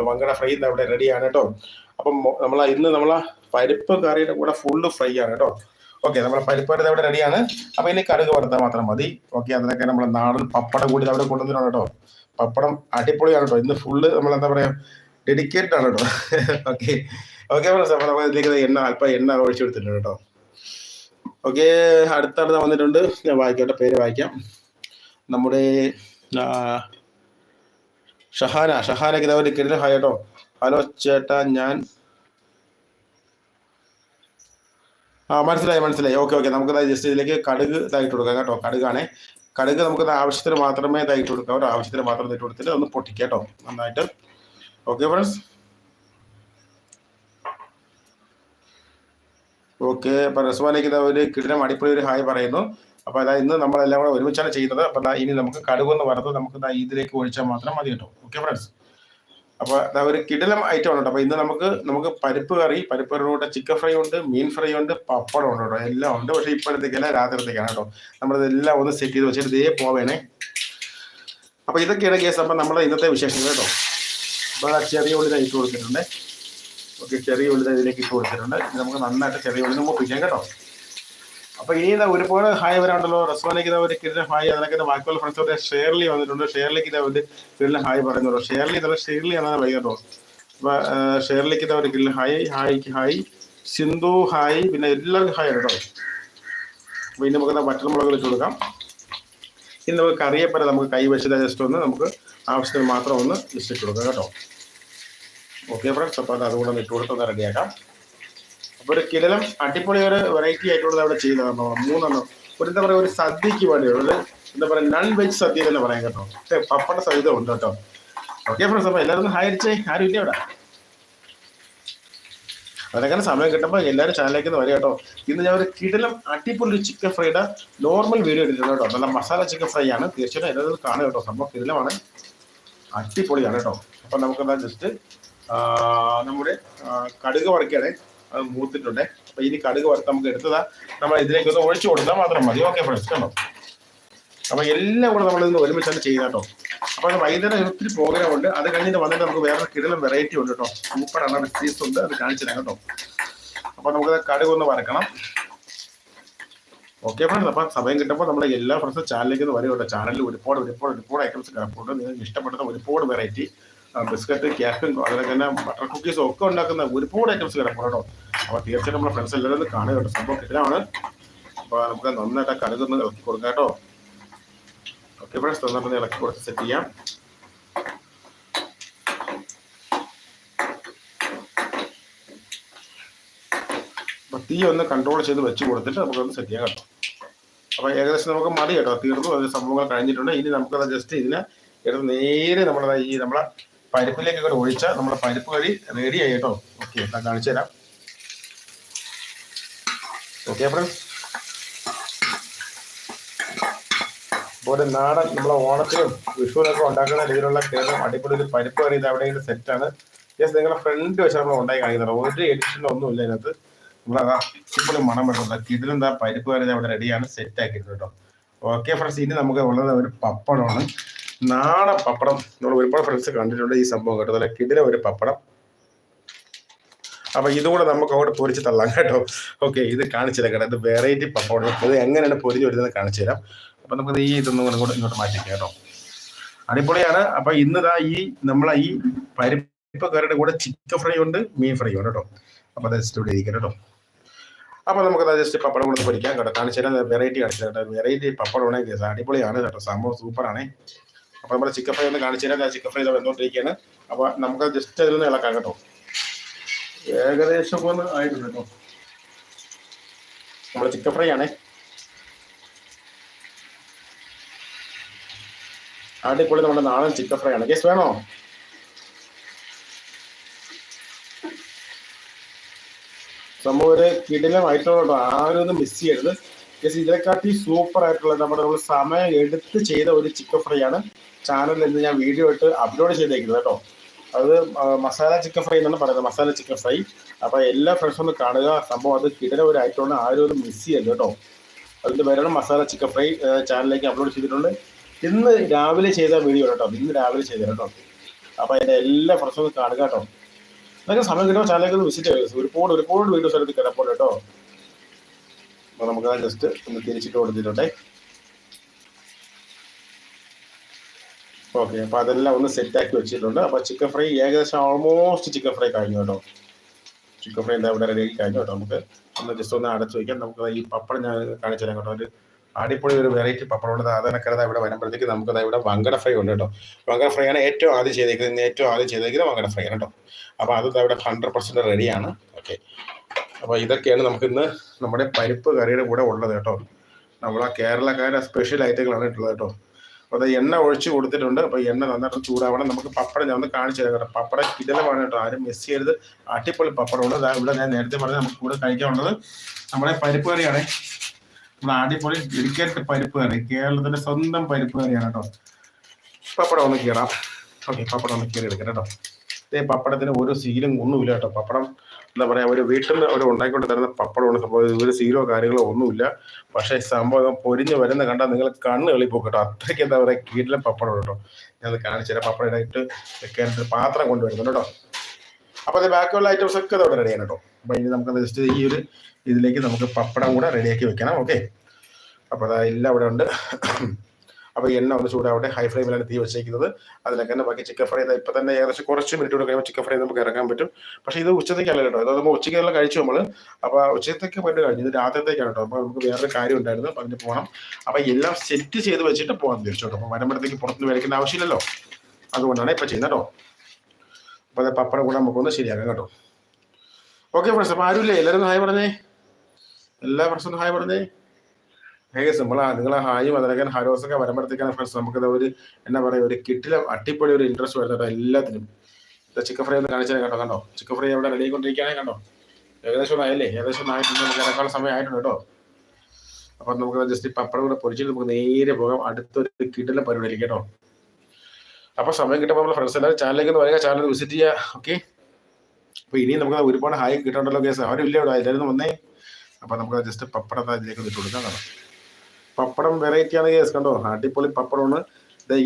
വങ്കട ഫ്രൈ ഇന്ന് അവിടെ റെഡിയാണ് കേട്ടോ. അപ്പം നമ്മൾ ഇന്ന് നമ്മളെ പരിപ്പ് കറിയുടെ കൂടെ ഫുള്ള് ഫ്രൈ ആണ് കേട്ടോ. ഓക്കെ നമ്മുടെ പരിപ്പ് കറി അവിടെ റെഡിയാണ് അപ്പൊ ഇനി കടുക് വറുത്താൽ മാത്രം മതി. ഓക്കെ അതിനൊക്കെ നമ്മൾ നാടൻ പപ്പടം കൂടി അവിടെ കൊണ്ടുവന്നിട്ടുണ്ട് കേട്ടോ. പപ്പടം അടിപൊളിയാണ് കേട്ടോ. ഇന്ന് ഫുള്ള് നമ്മൾ എന്താ പറയാ ഡെഡിക്കേറ്റഡ് ആണ് കേട്ടോ. ഓക്കെ ഓക്കെ അപ്പോൾ എണ്ണ അല്പം എണ്ണ ഒഴിച്ചു കൊടുത്തിട്ടുണ്ട് കേട്ടോ. ഓക്കെ അടുത്തടുത്ത് വന്നിട്ടുണ്ട്. ഞാൻ വായിക്കട്ടെ പേര് വായിക്കാം. നമ്മുടെ ഷഹാന ഷഹാന ഇതാ ഹായ് കേട്ടോ. ഹലോ ചേട്ടാ ഞാൻ ആ മനസ്സിലായി മനസ്സിലായി. ഓക്കെ ഓക്കെ നമുക്ക് ജസ്റ്റ് ഇതിലേക്ക് കടുക് ഇതായിട്ട് കൊടുക്കാം കേട്ടോ. കടുകാണേ. കടുക് നമുക്ക് ആവശ്യത്തിന് മാത്രമേ ഇതായിട്ട് കൊടുക്കാം. ഒരു ആവശ്യത്തിന് മാത്രം ഇട്ട് കൊടുത്തിട്ട് ഒന്ന് പൊട്ടിക്കാം കേട്ടോ. നന്നായിട്ട്. ഓക്കെ ഫ്രണ്ട്സ് ഓക്കെ അപ്പൊ റസ്വാലേക്ക് ഇതാ ഒരു കിടിലം അടിപൊളി ഒരു ഹായ് പറയുന്നു. അപ്പൊ അതാ ഇന്ന് നമ്മളെല്ലാം കൂടെ ഒരുമിച്ചാണ് ചെയ്യുന്നത്. അപ്പൊ അതാ ഇനി നമുക്ക് കടുകൊന്ന് വറുത്ത് നമുക്ക് ദാ ഇതിലേക്ക് ഒഴിച്ചാൽ മാത്രം മതി കേട്ടോ. ഓക്കെ ഫ്രണ്ട്സ് അപ്പൊ അതാ ഒരു കിടിലം ഐറ്റം ഉണ്ട് കേട്ടോ. അപ്പൊ ഇന്ന് നമുക്ക് നമുക്ക് പരിപ്പ് കറി പരിപ്പ് കറിയുടെ ചിക്കൻ ഫ്രൈ ഉണ്ട് മീൻ ഫ്രൈ ഉണ്ട് പപ്പടം ഉണ്ട് കേട്ടോ. എല്ലാം ഉണ്ട്. പക്ഷെ ഇപ്പോഴത്തേക്കല്ല രാത്രിത്തേക്കാണ് കേട്ടോ. നമ്മളിതെല്ലാം ഒന്ന് സെറ്റ് ചെയ്ത് വെച്ചിട്ട് ഇതേ പോവേണേ. അപ്പൊ ഇതൊക്കെയാണ് കേസ് അപ്പൊ നമ്മുടെ ഇന്നത്തെ വിശേഷങ്ങൾ കേട്ടോ. അപ്പൊ ചെറിയ ഉള്ളി ഐറ്റം കൊടുത്തിട്ടുണ്ട്. ഓക്കെ ചെറിയ ഉള്ളി ഇതിലേക്ക് ഇട്ട് കൊടുത്തിട്ടുണ്ട്. നമുക്ക് നന്നായിട്ട് ചെറിയ ഉള്ളി പിടിക്കാം കേട്ടോ. അപ്പൊ ഇനി ഇതാ ഒരുപാട് ഹായ് വരാണ്ടല്ലോ റെസ്റ്റോറന്റിലേക്ക് ഇതാ ഒരു കിരിന ഹായ് അതിനൊക്കെ ബാക്കിയുള്ള ഫ്രണ്ട്സോടെ ഷെയർലി വന്നിട്ടുണ്ട്. ഷെയർലിക്ക് ഇതാ ഒരു കിരിന ഹായ് പറയുന്നുള്ളൂ ഷെയർലി ഇതാ ഷെയർലി എന്നാണ് പറയുക അപ്പൊ ഷെയർലിക്ക് ഇതാ ഒരു കിരിന ഹായ് ഹായ്ക്ക് ഹായ് സിന്ധു ഹായ് പിന്നെ എല്ലാവർക്കും ഹായ് കേട്ടോ. അപ്പൊ ഇനി നമുക്ക് വറ്റൽമുളക് വെച്ച് കൊടുക്കാം. ഇനി നമുക്ക് കറിയപ്പര നമുക്ക് കൈ ജസ്റ്റ് ഒന്ന് നമുക്ക് ആവശ്യത്തിന് മാത്രം ഒന്ന് ജസ്റ്റ് ഇട്ട് കൊടുക്കാം കേട്ടോ. ഓക്കെ ഫ്രണ്ട്സ് അപ്പോൾ അത് അതുകൂടെ ഇട്ട് കൊടുത്തൊന്ന് റെഡിയാക്കാം. അപ്പോൾ ഒരു കിടലം അടിപൊളി ഒരു വെറൈറ്റി ആയിട്ടുള്ളത് അവിടെ ചെയ്യുന്നത് മൂന്നെണ്ണം. ഒരു എന്താ പറയുക ഒരു സദ്യക്ക് വേണ്ടിയുള്ളത്. എന്താ പറയുക നൺ വെജ് സദ്യ എന്ന് പറയാം കേട്ടോ. പപ്പട സദ്യ ഉണ്ട് കേട്ടോ. ഓക്കെ ഫ്രണ്ട്സ് അപ്പോൾ എല്ലാവരും ഹായിരിച്ചേ ആരും ഇല്ല ഇവിടെ അതിനങ്ങനെ സമയം കിട്ടുമ്പോൾ എല്ലാവരും ചാനലിലേക്ക് നിന്ന് വരിക കേട്ടോ. ഇന്ന് ഞാൻ ഒരു കിടലം അടിപൊളി ചിക്കൻ ഫ്രൈയുടെ നോർമൽ വീഡിയോ എടുത്തിട്ടുണ്ട് കേട്ടോ. നല്ല മസാല ചിക്കൻ ഫ്രൈ ആണ്. തീർച്ചയായിട്ടും എല്ലാവരും കാണുക കേട്ടോ. സംഭവം കിടലമാണ്. അടിപൊളിയാണ് കേട്ടോ. അപ്പം നമുക്കെന്താ ജസ്റ്റ് നമ്മുടെ കടുക് വറക്കാണ് അത് മൂത്തിട്ടുണ്ട്. അപ്പൊ ഇനി കടുക് വറുത്ത് നമുക്ക് എടുത്തതാ. നമ്മൾ ഇതിലേക്ക് ഒന്ന് ഒഴിച്ചു കൊടുത്താൽ മാത്രം മതി. ഓക്കെ ഫ്രണ്ട്സ് കണ്ടോ? അപ്പൊ എല്ലാം കൂടെ നമ്മൾ ഇന്ന് ഒരുമിച്ചാണ് ചെയ്യുക കേട്ടോ. അപ്പൊ അത് വൈകുന്നേരം ഒത്തിരി പ്രോഗ്രാം ഉണ്ട്. അത് കഴിഞ്ഞിട്ട് വന്നിട്ട് നമുക്ക് വേറെ കിടലും വെറൈറ്റി ഉണ്ട് കേട്ടോ. സൂപ്പറാണ് സീസ് ഉണ്ട്. അത് കാണിച്ചു തരാം കേട്ടോ. അപ്പൊ നമുക്ക് കടുക് ഒന്ന് വറക്കണം. ഓക്കെ ഫ്രണ്ട്സ് അപ്പൊ സമയം കിട്ടുമ്പോൾ നമ്മുടെ എല്ലാ ഫ്രണ്ട്സും ചാനലിലേക്ക് ഒന്ന് വരും കേട്ടോ. ചാനലിൽ ഒരുപാട് ഒരുപാട് ഒരുപാട് ഐറ്റംസ് കിടപ്പുണ്ട്. നിങ്ങൾക്ക് ഇഷ്ടപ്പെടുന്ന ഒരുപാട് വെറൈറ്റി ബിസ്ക്കറ്റ് കേക്കും അതുപോലെ തന്നെ ബട്ടർ കുക്കീസും ഒക്കെ ഉണ്ടാക്കുന്ന ഒരുപാട് ഐറ്റംസ് കിടക്കും കേട്ടോ അപ്പൊ തീർച്ചയായിട്ടും നമ്മുടെ ഫ്രണ്ട്സ് എല്ലാവരും ഒന്ന് കാണുക കേട്ടോ. സംഭവം കിട്ടാണ് അപ്പൊ നമുക്ക് നന്നായിട്ട് കടുകൊന്ന് ഇളക്കി കൊടുക്കാം കേട്ടോ. ഓക്കെ ഫ്രണ്ട്സ് നന്നായിട്ട് ഇളക്കി കൊടുത്ത് സെറ്റ് ചെയ്യാം. അപ്പൊ തീ ഒന്ന് കൺട്രോൾ ചെയ്ത് വെച്ച് കൊടുത്തിട്ട് നമുക്കൊന്ന് സെറ്റ് ചെയ്യാം കേട്ടോ. അപ്പൊ ഏകദേശം നമുക്ക് മതി കേട്ടോ. തീർന്നു. അത് സംഭവങ്ങൾ കഴിഞ്ഞിട്ടുണ്ട്. ഇനി നമുക്കത് ജസ്റ്റ് ഇതിനെ എടുത്ത് നേരെ നമ്മളെ ഈ നമ്മളെ പരിപ്പിലേക്ക് കൂടെ ഒഴിച്ച നമ്മുടെ പരിപ്പ് കഴി റെഡി ആയി കേട്ടോ. ഓക്കെ ഞാൻ കാണിച്ചു തരാം. ഓക്കെ അപ്പോൾ ഒരു നാടൻ നമ്മളെ ഓണത്തിനും വിഷുവിനൊക്കെ ഉണ്ടാക്കുന്ന രീതിയിലുള്ള കേരളം അടിപൊളി ഒരു പരിപ്പ് കറി ഇത് അവിടെ സെറ്റാണ് യെസ് നിങ്ങളുടെ ഫ്രണ്ട് വെച്ച് നമ്മൾ ഉണ്ടാക്കി കാണിക്കുന്നത് ഒരു എഡിഷൻ ഒന്നുമില്ല ഇതിനകത്ത്. നമ്മളതാ ഇപ്പോൾ മണം വേണ്ട കിടിലും എന്താ പരിപ്പ് കറി അവിടെ റെഡിയാണ് സെറ്റ് ആക്കിയിട്ടുണ്ട് കേട്ടോ. ഓക്കെ ഫ്രണ്ട്സ് ഇനി നമുക്ക് ഉള്ളത് ഒരു പപ്പടമാണ്. നാടൻ പപ്പടം. നമ്മൾ ഒരുപാട് ഫ്രണ്ട്സ് കണ്ടിട്ടുണ്ട് ഈ സംഭവം കേട്ടോ. നല്ല കിടില ഒരു പപ്പടം. അപ്പൊ ഇതുകൂടെ നമുക്ക് അങ്ങോട്ട് പൊരിച്ച് തള്ളാം കേട്ടോ. ഓക്കെ ഇത് കാണിച്ചു തരാം കേട്ടോ. ഇത് വെറൈറ്റി പപ്പടം. ഇത് എങ്ങനെയാണ് പൊരിഞ്ഞ് വരുന്നത് കാണിച്ചു തരാം. അപ്പൊ നമുക്ക് ഈ ഇതൊന്നും ഇങ്ങോട്ട് ഇങ്ങോട്ട് മാറ്റിക്കാം കേട്ടോ. അടിപൊളിയാണ്. അപ്പൊ ഇന്നതാ ഈ നമ്മളെ ഈ പരിപ്പ് കറിയുടെ കൂടെ ചിക്കൻ ഫ്രൈ ഉണ്ട് മീൻ ഫ്രൈ ഉണ്ട് കേട്ടോ. അപ്പൊ അത് ജസ്റ്റ് ഇവിടെ ഇരിക്കട്ടെ കേട്ടോ. അപ്പൊ നമുക്ക് ജസ്റ്റ് പപ്പടം കൂടെ പൊരിക്കാം കേട്ടോ. കാണിച്ചു തരാം. വെറൈറ്റി കാണിച്ചു കേട്ടോ. വെറൈറ്റി പപ്പടം ഉണ്ടെങ്കിൽ അടിപൊളിയാണ് കേട്ടോ. സംഭവം സൂപ്പറാണ് അപ്പൊ നമ്മുടെ ചിക്കൻ ഫ്രൈ ഒന്ന് കാണിച്ചു തരാം. ചിക്കൻ ഫ്രൈ വന്നോണ്ടിരിക്കുകയാണ് അപ്പൊ നമുക്ക് ജസ്റ്റ് അതിൽ നിന്ന് ഇളക്കാം കേട്ടോ. ഏകദേശം ഒന്ന് ആയിട്ടുണ്ട് നമ്മുടെ ചിക്കൻ ഫ്രൈ ആണേ. അടിപൊളി നമ്മുടെ നാടൻ ചിക്കൻ ഫ്രൈ ആണ്. കേസ് വേണോ? സംഭവം ഒരു കിടിലമായിട്ടുള്ള ആരും ഒന്ന് മിസ് ചെയ്യരുത്. ഇതിനെക്കാട്ടി സൂപ്പർ ആയിട്ടുള്ള നമ്മുടെ നമ്മൾ സമയം എടുത്ത് ചെയ്ത ഒരു ചിക്കൻ ഫ്രൈ ആണ്. ചാനലിൽ ഇന്ന് ഞാൻ വീഡിയോ ഇട്ട് അപ്ലോഡ് ചെയ്തേക്കുന്നത് കേട്ടോ. അത് മസാല ചിക്കൻ ഫ്രൈ എന്നാണ് പറയുന്നത് മസാല ചിക്കൻ ഫ്രൈ അപ്പൊ എല്ലാ ഫ്രണ്ട്സും ഒന്ന് കാണുക. സംഭവം അത് കിടന ഒരു ആയിട്ടുണ്ട് ആരും ഒന്ന് മിസ് ചെയ്യരുത് കേട്ടോ. അതിന്റെ പേരാണ് മസാല ചിക്കൻ ഫ്രൈ ചാനലിലേക്ക് അപ്ലോഡ് ചെയ്തിട്ടുണ്ട്. ഇന്ന് രാവിലെ ചെയ്ത വീഡിയോ കേട്ടോ. ഇന്ന് രാവിലെ ചെയ്ത കേട്ടോ. അപ്പൊ അതിന്റെ എല്ലാ ഫ്രണ്ട്സും ഒന്ന് കാണുക കേട്ടോ. നിങ്ങൾക്ക് സമയം കിട്ടുമ്പോൾ ചാനലിലേക്ക് ഒന്ന് വിസിറ്റ് ചെയ്യുക ഒരുപാട് ഒരുപാട് വീഡിയോസ് എടുത്ത് കിടപ്പോൾ കേട്ടോ. അപ്പോൾ നമുക്ക് ജസ്റ്റ് ഒന്ന് തിരിച്ചിട്ട് കൊടുത്തിട്ടുണ്ടേ. ഓക്കെ അപ്പോൾ അതെല്ലാം ഒന്ന് സെറ്റാക്കി വെച്ചിട്ടുണ്ട്. അപ്പോൾ ചിക്കൻ ഫ്രൈ ഏകദേശം ഓൾമോസ്റ്റ് ചിക്കൻ ഫ്രൈ കഴിഞ്ഞു കേട്ടോ. ചിക്കൻ ഫ്രൈ എന്താ ഇവിടെ റെഡി കഴിഞ്ഞു കേട്ടോ. നമുക്ക് ഒന്ന് ജസ്റ്റ് ഒന്ന് അടച്ചു വയ്ക്കാം നമുക്ക് ഈ പപ്പടം ഞാൻ കാണിച്ചു തരാം കേട്ടോ. ഒരു അടിപൊളി ഒരു വെറൈറ്റി പപ്പടം ഉണ്ട്. അതിനൊക്കെ ഇവിടെ വരുമ്പോഴത്തേക്ക് നമുക്ക് ഇവിടെ വങ്കട ഫ്രൈ ഉണ്ട് കേട്ടോ. വങ്കട ഫ്രൈ ആണ് ഏറ്റവും ആദ്യം ചെയ്തേക്കുന്നത്. ഏറ്റവും ആദ്യം ചെയ്തേക്കുന്നത് വങ്കട ഫ്രൈ ആണ് കേട്ടോ. അപ്പോൾ അത് ഇവിടെ ഹൺഡ്രഡ് പെർസെന്റ് റെഡിയാണ് ഓക്കെ അപ്പോൾ ഇതൊക്കെയാണ് നമുക്ക് ഇന്ന് നമ്മുടെ പരിപ്പ് കറിയുടെ കൂടെ ഉള്ളത് കേട്ടോ. നമ്മളെ കേരളക്കാരുടെ സ്പെഷ്യൽ ഐറ്റങ്ങളാണ് ഇട്ടുള്ളത് കേട്ടോ. അപ്പോൾ അത് എണ്ണ ഒഴിച്ച് കൊടുത്തിട്ടുണ്ട്. അപ്പോൾ എണ്ണ നന്നായിട്ട് ചൂടാവണം. നമുക്ക് പപ്പടം ഞാൻ ഒന്ന് കാണിച്ചു തരാം കേട്ടോ. പപ്പടം കിടലമാണ് കേട്ടോ. ആരും മിസ് ചെയ്യരുത്. അടിപൊളി പപ്പടമുണ്ട് അതാ ഇവിടെ ഞാൻ നേരത്തെ പറഞ്ഞ നമുക്ക് കൂടെ കഴിക്കാനുള്ളത് നമ്മുടെ പരിപ്പ് കറിയാണ്. നമ്മുടെ അടിപൊളി ഡെഡിക്കേറ്റ് പരിപ്പ് കറി. കേരളത്തിന്റെ സ്വന്തം പരിപ്പ് കറിയാണ് കേട്ടോ. പപ്പടം ഒന്ന് കീറാം. ഓക്കെ പപ്പടം ഒന്ന് കീറി എടുക്കാം കേട്ടോ. ഇതേ പപ്പടത്തിന് ഓരോ സീലും ഒന്നുമില്ല കേട്ടോ. പപ്പടം എന്താ പറയാ ഒരു വീട്ടിൽ നിന്ന് അവർ ഉണ്ടാക്കിക്കൊണ്ട് തരുന്ന പപ്പടമാണ്. സംഭവം ഒരു സീരോ കാര്യങ്ങളോ ഒന്നുമില്ല. പക്ഷേ സംഭവം പൊരിഞ്ഞ് വരുന്ന കണ്ടാൽ നിങ്ങൾ കണ്ണ് കളിപ്പോക്കും കേട്ടോ. അത്രയ്ക്ക് എന്താ പറയുക കീഴിലെ പപ്പടം കേട്ടോ. ഞാൻ കാണിച്ചു തരാം. പപ്പടം ഇടായിട്ട് വെക്കാനായിട്ട് പാത്രം കൊണ്ടുവരുന്നുണ്ട് കേട്ടോ. അപ്പോൾ അത് ബാക്കിയുള്ള ഐറ്റംസ് ഒക്കെ ഇതോടെ റെഡി ആണ് കേട്ടോ. അപ്പോൾ ഇനി നമുക്ക് ജസ്റ്റ് ഈ ഒരു ഇതിലേക്ക് നമുക്ക് പപ്പടം കൂടെ റെഡിയാക്കി വെക്കണം. ഓക്കെ അപ്പോൾ എല്ലാം ഇവിടെ ഉണ്ട്. അപ്പോൾ എണ്ണ ഒന്ന് ചൂടാവട്ടെ. ഹൈ ഫ്ലെയിമിലാണ് തീ വെച്ചേക്കുന്നത്. അതിലൊക്കെ തന്നെ ബാക്കി ചിക്കൻ ഫ്രൈ ഇപ്പം തന്നെ ഏകദേശം കുറച്ച് മിനിറ്റ് കൂടെ കഴിയുമ്പോൾ ചിക്കൻ ഫ്രൈ നമുക്ക് ഇറക്കാൻ പറ്റും. പക്ഷേ ഇത് ഉച്ചത്തേക്കല്ല കേട്ടോ. അത് നമ്മൾ ഉച്ചയ്ക്കെല്ലാം കഴിച്ചു നമ്മൾ അപ്പോൾ ഉച്ചത്തേക്ക് പോയിട്ട് കഴിഞ്ഞു. ഇത് രാത്രിത്തേക്കാണ് കേട്ടോ. അപ്പോൾ നമുക്ക് വേറൊരു കാര്യം ഉണ്ടായിരുന്നു. അപ്പോൾ അതിന് പോകണം അപ്പോൾ എല്ലാം സെറ്റ് ചെയ്ത് വെച്ചിട്ട് പോകാൻ തിരിച്ചു കേട്ടോ. അപ്പോൾ വരുമ്പോഴത്തേക്ക് പുറത്തുനിന്ന് മേടിക്കേണ്ട ആവശ്യമില്ലല്ലോ. അതുകൊണ്ടാണ് ഇപ്പം ചെയ്യുന്നത് കേട്ടോ. അപ്പോൾ അത് പപ്പടം കൂടെ നമുക്കൊന്ന് ശരിയാക്കാം കേട്ടോ. ഓക്കെ ഫ്രണ്ട്സ് അപ്പോൾ ആരുമില്ലേ? എല്ലാവരും ഹായ് പറഞ്ഞേ. എല്ലാ ഫ്രണ്ട്സും ഹായ് പറഞ്ഞേ. ഹേസ് സിമ്പിളാണ് നിങ്ങൾ ഹായും അതിനൊക്കെ ഹരോസൊക്കെ വരുമ്പോഴത്തേക്കാണ് ഫ്രണ്ട്സ് നമുക്കത് ഒരു എന്നാ പറയുക ഒരു കിട്ടിലെ അട്ടിപ്പൊളി ഒരു ഇൻട്രസ്റ്റ് വരുന്നത് കേട്ടോ എല്ലാത്തിനും. ചിക്കൻ ഫ്രൈ ഒന്ന് കാണിച്ചാൽ കേട്ടോ കണ്ടോ? ചിക്കൻ ഫ്രൈ അവിടെ റെഡി കൊണ്ടിരിക്കുകയാണ് കണ്ടോ? ഏകദേശം ഒന്ന് ആയല്ലേ? ഏകദേശം ഒന്ന് ആയിട്ടുണ്ട്. നമുക്ക് ഇറക്കാനുള്ള സമയം ആയിട്ടുണ്ട് കേട്ടോ. അപ്പം നമുക്ക് ജസ്റ്റ് പപ്പടം കൂടെ പൊരിച്ചിട്ട് നമുക്ക് നേരെ പോകാം. അടുത്തൊരു കിട്ടിലെ പരിപാടിയിലേക്ക് കേട്ടോ. അപ്പോൾ സമയം കിട്ടുമ്പോൾ നമ്മുടെ ഫ്രണ്ട്സ് എല്ലാവരും ചാനലിലേക്ക് ഒന്ന് വരിക. ചാനൽ വിസിറ്റ് ചെയ്യുക. ഓക്കെ അപ്പോൾ ഇനി നമുക്ക് ഒരുപാട് ഹായ് കിട്ടണ്ടല്ലോ കേസ് അവരും ഇല്ല ഇവിടെ. എല്ലാവരും വന്നേ. അപ്പോൾ നമുക്ക് ജസ്റ്റ് പപ്പടം ഇതിലേക്ക് ഇട്ട് കൊടുക്കാം കേട്ടോ. പപ്പടം വെറൈറ്റി ആണ് കേസ് കണ്ടോ? അടിപൊളി പപ്പടമാണ്.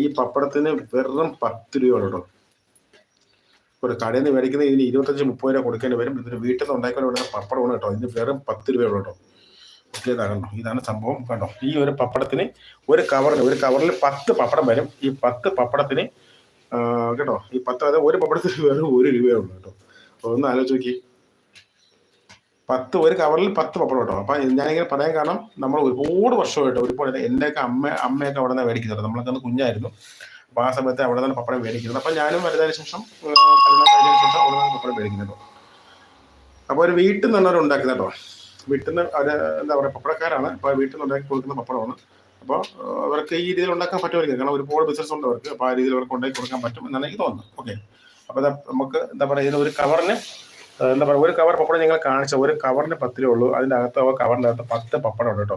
ഈ പപ്പടത്തിന് വെറും പത്ത് രൂപയാണ് കേട്ടോ. ഒരു കടയിൽ നിന്ന് മേടിക്കുന്ന ഇതിന് ഇരുപത്തഞ്ച് മുപ്പത് രൂപ കൊടുക്കേണ്ടി വരും. ഇതിന് വീട്ടിൽ നിന്ന് വരുന്ന പപ്പടമാണ് കേട്ടോ. ഇതിന് വെറും പത്ത് രൂപയുള്ളൂ കേട്ടോ. ഇതാകണ്ടോ ഇതാ ഇതാണ് സംഭവം. കണ്ടോ? ഈ ഒരു പപ്പടത്തിന് ഒരു കവറിന് ഒരു കവറിൽ പത്ത് പപ്പടം വരും. ഈ പത്ത് പപ്പടത്തിന് കേട്ടോ. ഈ പത്ത് അതായത് ഒരു പപ്പടത്തിന് വെറും ഒരു രൂപയേ ഉള്ളൂ കേട്ടോ. ഒന്ന് ആലോചിച്ച് നോക്കി. പത്ത് ഒരു കവറിൽ പത്ത് പപ്പടം കേട്ടോ. അപ്പം ഞാനിങ്ങനെ പറയാൻ കാരണം നമ്മൾ ഒരുപാട് വർഷമായിട്ട് ഒരുപാട് എന്റെയൊക്കെ അമ്മ അമ്മയൊക്കെ അവിടെ നിന്ന് മേടിക്കുന്നത് നമ്മളൊക്കെ അന്ന് കുഞ്ഞായിരുന്നു. അപ്പോൾ ആ സമയത്ത് അവിടെ നിന്ന് പപ്പടം മേടിക്കുന്നത് അപ്പം ഞാനും വലുതായ ശേഷം കല്യാണം ശേഷം അവിടെ നിന്ന് പപ്പടം മേടിക്കുന്നത് അപ്പൊ ഒരു വീട്ടിൽ നിന്നുള്ളവർ ഉണ്ടാക്കുന്ന കേട്ടോ വീട്ടിൽ നിന്ന് അവർ എന്താ പറയുക പപ്പടക്കാരാണ്. അപ്പോൾ വീട്ടിൽ നിന്ന് ഉണ്ടാക്കി കൊടുക്കുന്ന പപ്പടമാണ്. അപ്പോൾ അവർക്ക് ഈ രീതിയിൽ ഉണ്ടാക്കാൻ പറ്റുമായിരിക്കും. കാരണം ഒരുപാട് ബിസിനസ് ഉണ്ട് അവർക്ക്. അപ്പോൾ ആ രീതിയിൽ അവർക്ക് ഉണ്ടാക്കി കൊടുക്കാൻ പറ്റും എന്നാണ് എനിക്ക് തോന്നുന്നത്. ഓക്കെ അപ്പോൾ നമുക്ക് എന്താ പറയുക ഇതിന് ഒരു കവറിന് എന്താ പറയുക ഒരു കവർ പപ്പടം ഞങ്ങൾ കാണിച്ച ഒരു കവറിന് പത്തിലേ ഉള്ളൂ. അതിന്റെ അകത്ത് കവറിന്റെ അകത്ത് പത്ത് പപ്പടം ഉണ്ട് കേട്ടോ.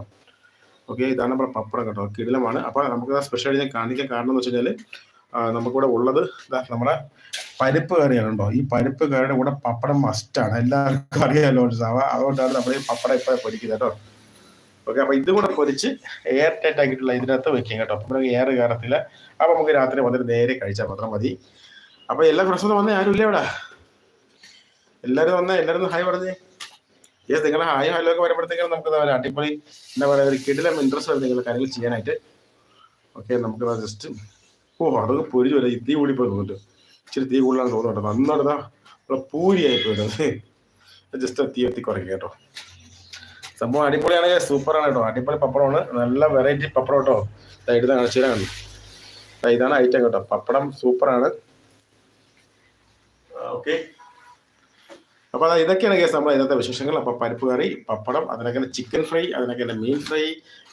ഓക്കെ ഇതാണ് നമ്മുടെ പപ്പടം കേട്ടോ. കിടിലമാണ്. അപ്പോൾ നമുക്ക് സ്പെഷ്യൽ ഞാൻ കാണിക്കാൻ കാരണം എന്ന് വെച്ച് കഴിഞ്ഞാൽ നമുക്കിവിടെ ഉള്ളത് നമ്മുടെ പരിപ്പ് കറിയാണ് കേട്ടോ. ഈ പരിപ്പ് കറിയുടെ കൂടെ പപ്പടം മസ്റ്റാണ് എല്ലാവർക്കും അറിയാമല്ലോ അതുകൊണ്ടാണ് നമ്മൾ ഈ പപ്പടം ഇപ്പോൾ പൊരിക്കുന്നത് കേട്ടോ. ഓക്കെ അപ്പോൾ ഇതും കൂടെ പൊരിച്ച് എയർ ടൈറ്റ് ആക്കിയിട്ടുള്ള ഇതിനകത്ത് വെക്കാം കേട്ടോ. അപ്പൊ നമുക്ക് എയർ കയറത്തില്ല അപ്പോൾ നമുക്ക് രാത്രി വന്നിട്ട് നേരെ കഴിച്ചാൽ മാത്രം മതി. അപ്പോൾ എല്ലാ പ്രശ്നവും വന്നേ ആരും ഇല്ല ഇവിടെ? എല്ലാവരും വന്നേ എല്ലാവരും ഹായ് പറഞ്ഞേ. യെസ് നിങ്ങളെ ഹായ് ഹലോ ഒക്കെ വരുമ്പോഴത്തേക്കാണ് നമുക്ക് പറയുക അടിപൊളി എന്താ പറയുക ഒരു കിടിലം ഇൻട്രസ്റ്റ് വരും നിങ്ങളുടെ കാര്യങ്ങൾ ചെയ്യാനായിട്ട്. ഓക്കെ നമുക്ക് ജസ്റ്റ് ഓ അതൊക്കെ പൊരിച്ചു വരാം തീ കൂടി പോയി തോന്നുന്നു ഇച്ചിരി തീ കൂടുതലാണ് തോന്നുന്നുണ്ട്. നന്നായിട്ടാ നമ്മളെ പൂരിയായി പോയിട്ടുണ്ട് ജസ്റ്റ് തീ എത്തി കുറയ്ക്കുക കേട്ടോ. സംഭവം അടിപൊളിയാണ് സൂപ്പറാണ് കേട്ടോ. അടിപൊളി പപ്പടമാണ്. നല്ല വെറൈറ്റി പപ്പടം കേട്ടോ. ഇതാണ് കാണിച്ചു തരാം. ഇതാണ് ഐറ്റം കേട്ടോ. പപ്പടം സൂപ്പറാണ് ഓക്കെ അപ്പോൾ അതാ ഇതൊക്കെയാണ് കേസ് നമ്മൾ ഇന്നത്തെ വിശേഷങ്ങൾ. അപ്പോൾ പരിപ്പ് കറി പപ്പടം അതിനൊക്കെ ചിക്കൻ ഫ്രൈ അതിനൊക്കെ മീൻ ഫ്രൈ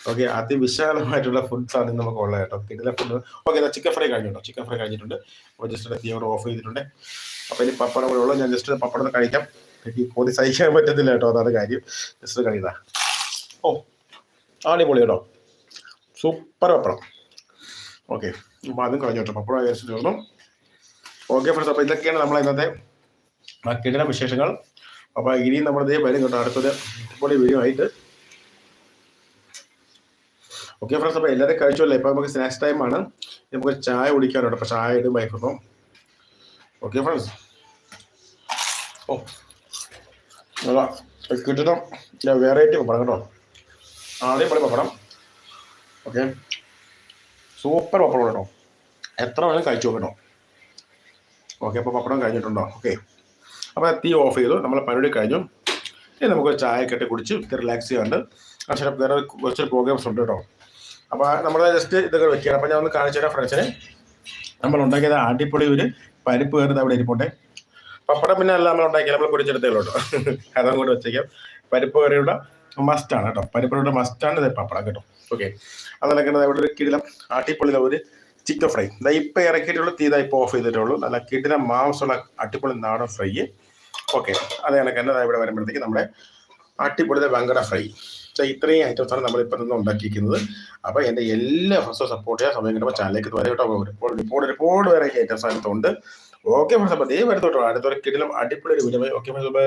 ഓക്കെ അതിവിശാലമായിട്ടുള്ള ഫുഡ്സ് ആണ് ഇന്ന് നമുക്ക് ഉള്ളത് കേട്ടോ. പിന്നെ ഫുഡ് ഓക്കെ ചിക്കൻ ഫ്രൈ കഴിഞ്ഞിട്ടോ? ചിക്കൻ ഫ്രൈ കഴിഞ്ഞിട്ടുണ്ട്. അപ്പോൾ ജസ്റ്റ് തീ ഓഫ് ചെയ്തിട്ടുണ്ട്. അപ്പോൾ ഇനി പപ്പടം കൂടെ ഉള്ളൂ. ഞാൻ ജസ്റ്റ് പപ്പടം കഴിക്കാം. എനിക്ക് കോതി സഹിക്കാൻ പറ്റത്തില്ല കേട്ടോ. അതാണ് കാര്യം. ജസ്റ്റ് കഴിയതാ ഓ അടിപൊളി കേട്ടോ. സൂപ്പർ പപ്പടം. ഓക്കെ അപ്പോൾ അതും കഴിഞ്ഞു കേട്ടോ. പപ്പടം ഓക്കെ ഫ്രണ്ട്സ് അപ്പോൾ ഇതൊക്കെയാണ് നമ്മൾ ഇന്നത്തെ കിടന വിശേഷങ്ങൾ. അപ്പോൾ ഇനിയും നമ്മൾ ഇതേ വരും കേട്ടോ. അടുത്തത് ഇപ്പോൾ വീഡിയോ ആയിട്ട്. ഓക്കെ ഫ്രണ്ട്സ് അപ്പോൾ എല്ലാവരും കഴിച്ചല്ലേ ഇപ്പോൾ നമുക്ക് സ്നാക്സ് ടൈം ആണ്. നമുക്ക് ചായ കുടിക്കാനുണ്ട് അപ്പോൾ ചായ ഇടും വൈഫപ്പം ഓക്കെ ഫ്രണ്ട്സ് ഓ അതാ കിട്ടണം വെറൈറ്റി പപ്പടം കേട്ടോ. ആദ്യം പണി പപ്പടം ഓക്കെ സൂപ്പർ പപ്പടം കേട്ടോ. എത്ര വേണം കഴിച്ചു നോക്കട്ടോ ഓക്കെ അപ്പോൾ പപ്പടം കഴിഞ്ഞിട്ടുണ്ടോ? ഓക്കെ അപ്പോൾ തീ ഓഫ് ചെയ്തു നമ്മൾ പരിപാടി കഴിഞ്ഞു. ഇനി നമുക്ക് ചായ കെട്ടി കുടിച്ച് റിലാക്സ് ചെയ്യാണ്ട് പക്ഷേ വേറെ കുറച്ച് പ്രോഗ്രാംസ് ഉണ്ട് കേട്ടോ. അപ്പോൾ നമ്മൾ ജസ്റ്റ് ഇതൊക്കെ വെക്കുകയാണ്. അപ്പോൾ ഞാൻ ഒന്ന് കാണിച്ചു തരാം ഫ്രണ്ട്സിനെ. നമ്മൾ ഉണ്ടാക്കിയത് അടിപൊളി ഒരു പരിപ്പ് കയറുന്നത് അവിടെ ഇരിപ്പോട്ടെ പപ്പടം പിന്നെ അല്ല നമ്മൾ ഉണ്ടാക്കിയത് നമ്മൾ പൊടിച്ചെടുത്തേ കേട്ടോ. [LAUGHS] അതങ്ങോട്ട് വെച്ചേക്കാം. പരിപ്പ് കറിയുടെ മസ്റ്റാണ് കേട്ടോ. പരിപ്പ് കറിയുടെ മസ്റ്റാണ് ഇത് പപ്പടം കേട്ടോ. ഓക്കെ അതല്ലെങ്കിൽ അവിടെ ഒരു കിടിലം അടിപൊളിയിലെ ഒരു ചിക്കൻ ഫ്രൈ ഇതാ ഇപ്പം ഇറക്കിയിട്ടുള്ള തീ ഇതാ ഇപ്പോൾ ഓഫ് ചെയ്തിട്ടുള്ളൂ. നല്ല കിടിലം മാംസമുള്ള അടിപൊളി നാടൻ ഫ്രൈ ഓക്കെ. അത് കണക്ക് തന്നെ ഇവിടെ വരുമ്പോഴത്തേക്ക് നമ്മുടെ അടിപൊളി വെങ്കട ഫ്രൈ. ഇത്രയും ഐറ്റംസാണ് നമ്മളിപ്പോൾ നിന്ന് ഉണ്ടാക്കിയിരിക്കുന്നത്. അപ്പോൾ എന്റെ എല്ലാ ഫ്രണ്ട്സും സപ്പോർട്ട് ചെയ്യാൻ സമയം കിട്ടുമ്പോൾ ചാനലിലേക്ക് വരെ കേട്ടോ. ഒരുപാട് ഒരുപാട് ഒരുപാട് വെറൈറ്റി ഐറ്റംസ് അതിനകത്തുണ്ട് ഓക്കെ ഫ്രണ്ട്സ് അപ്പോൾ ദേ വരത്തോട്ടോ അടുത്തൊരു കിടിലം അടിപൊളി ഒരു വിനിമയം ഓക്കെ ബൈ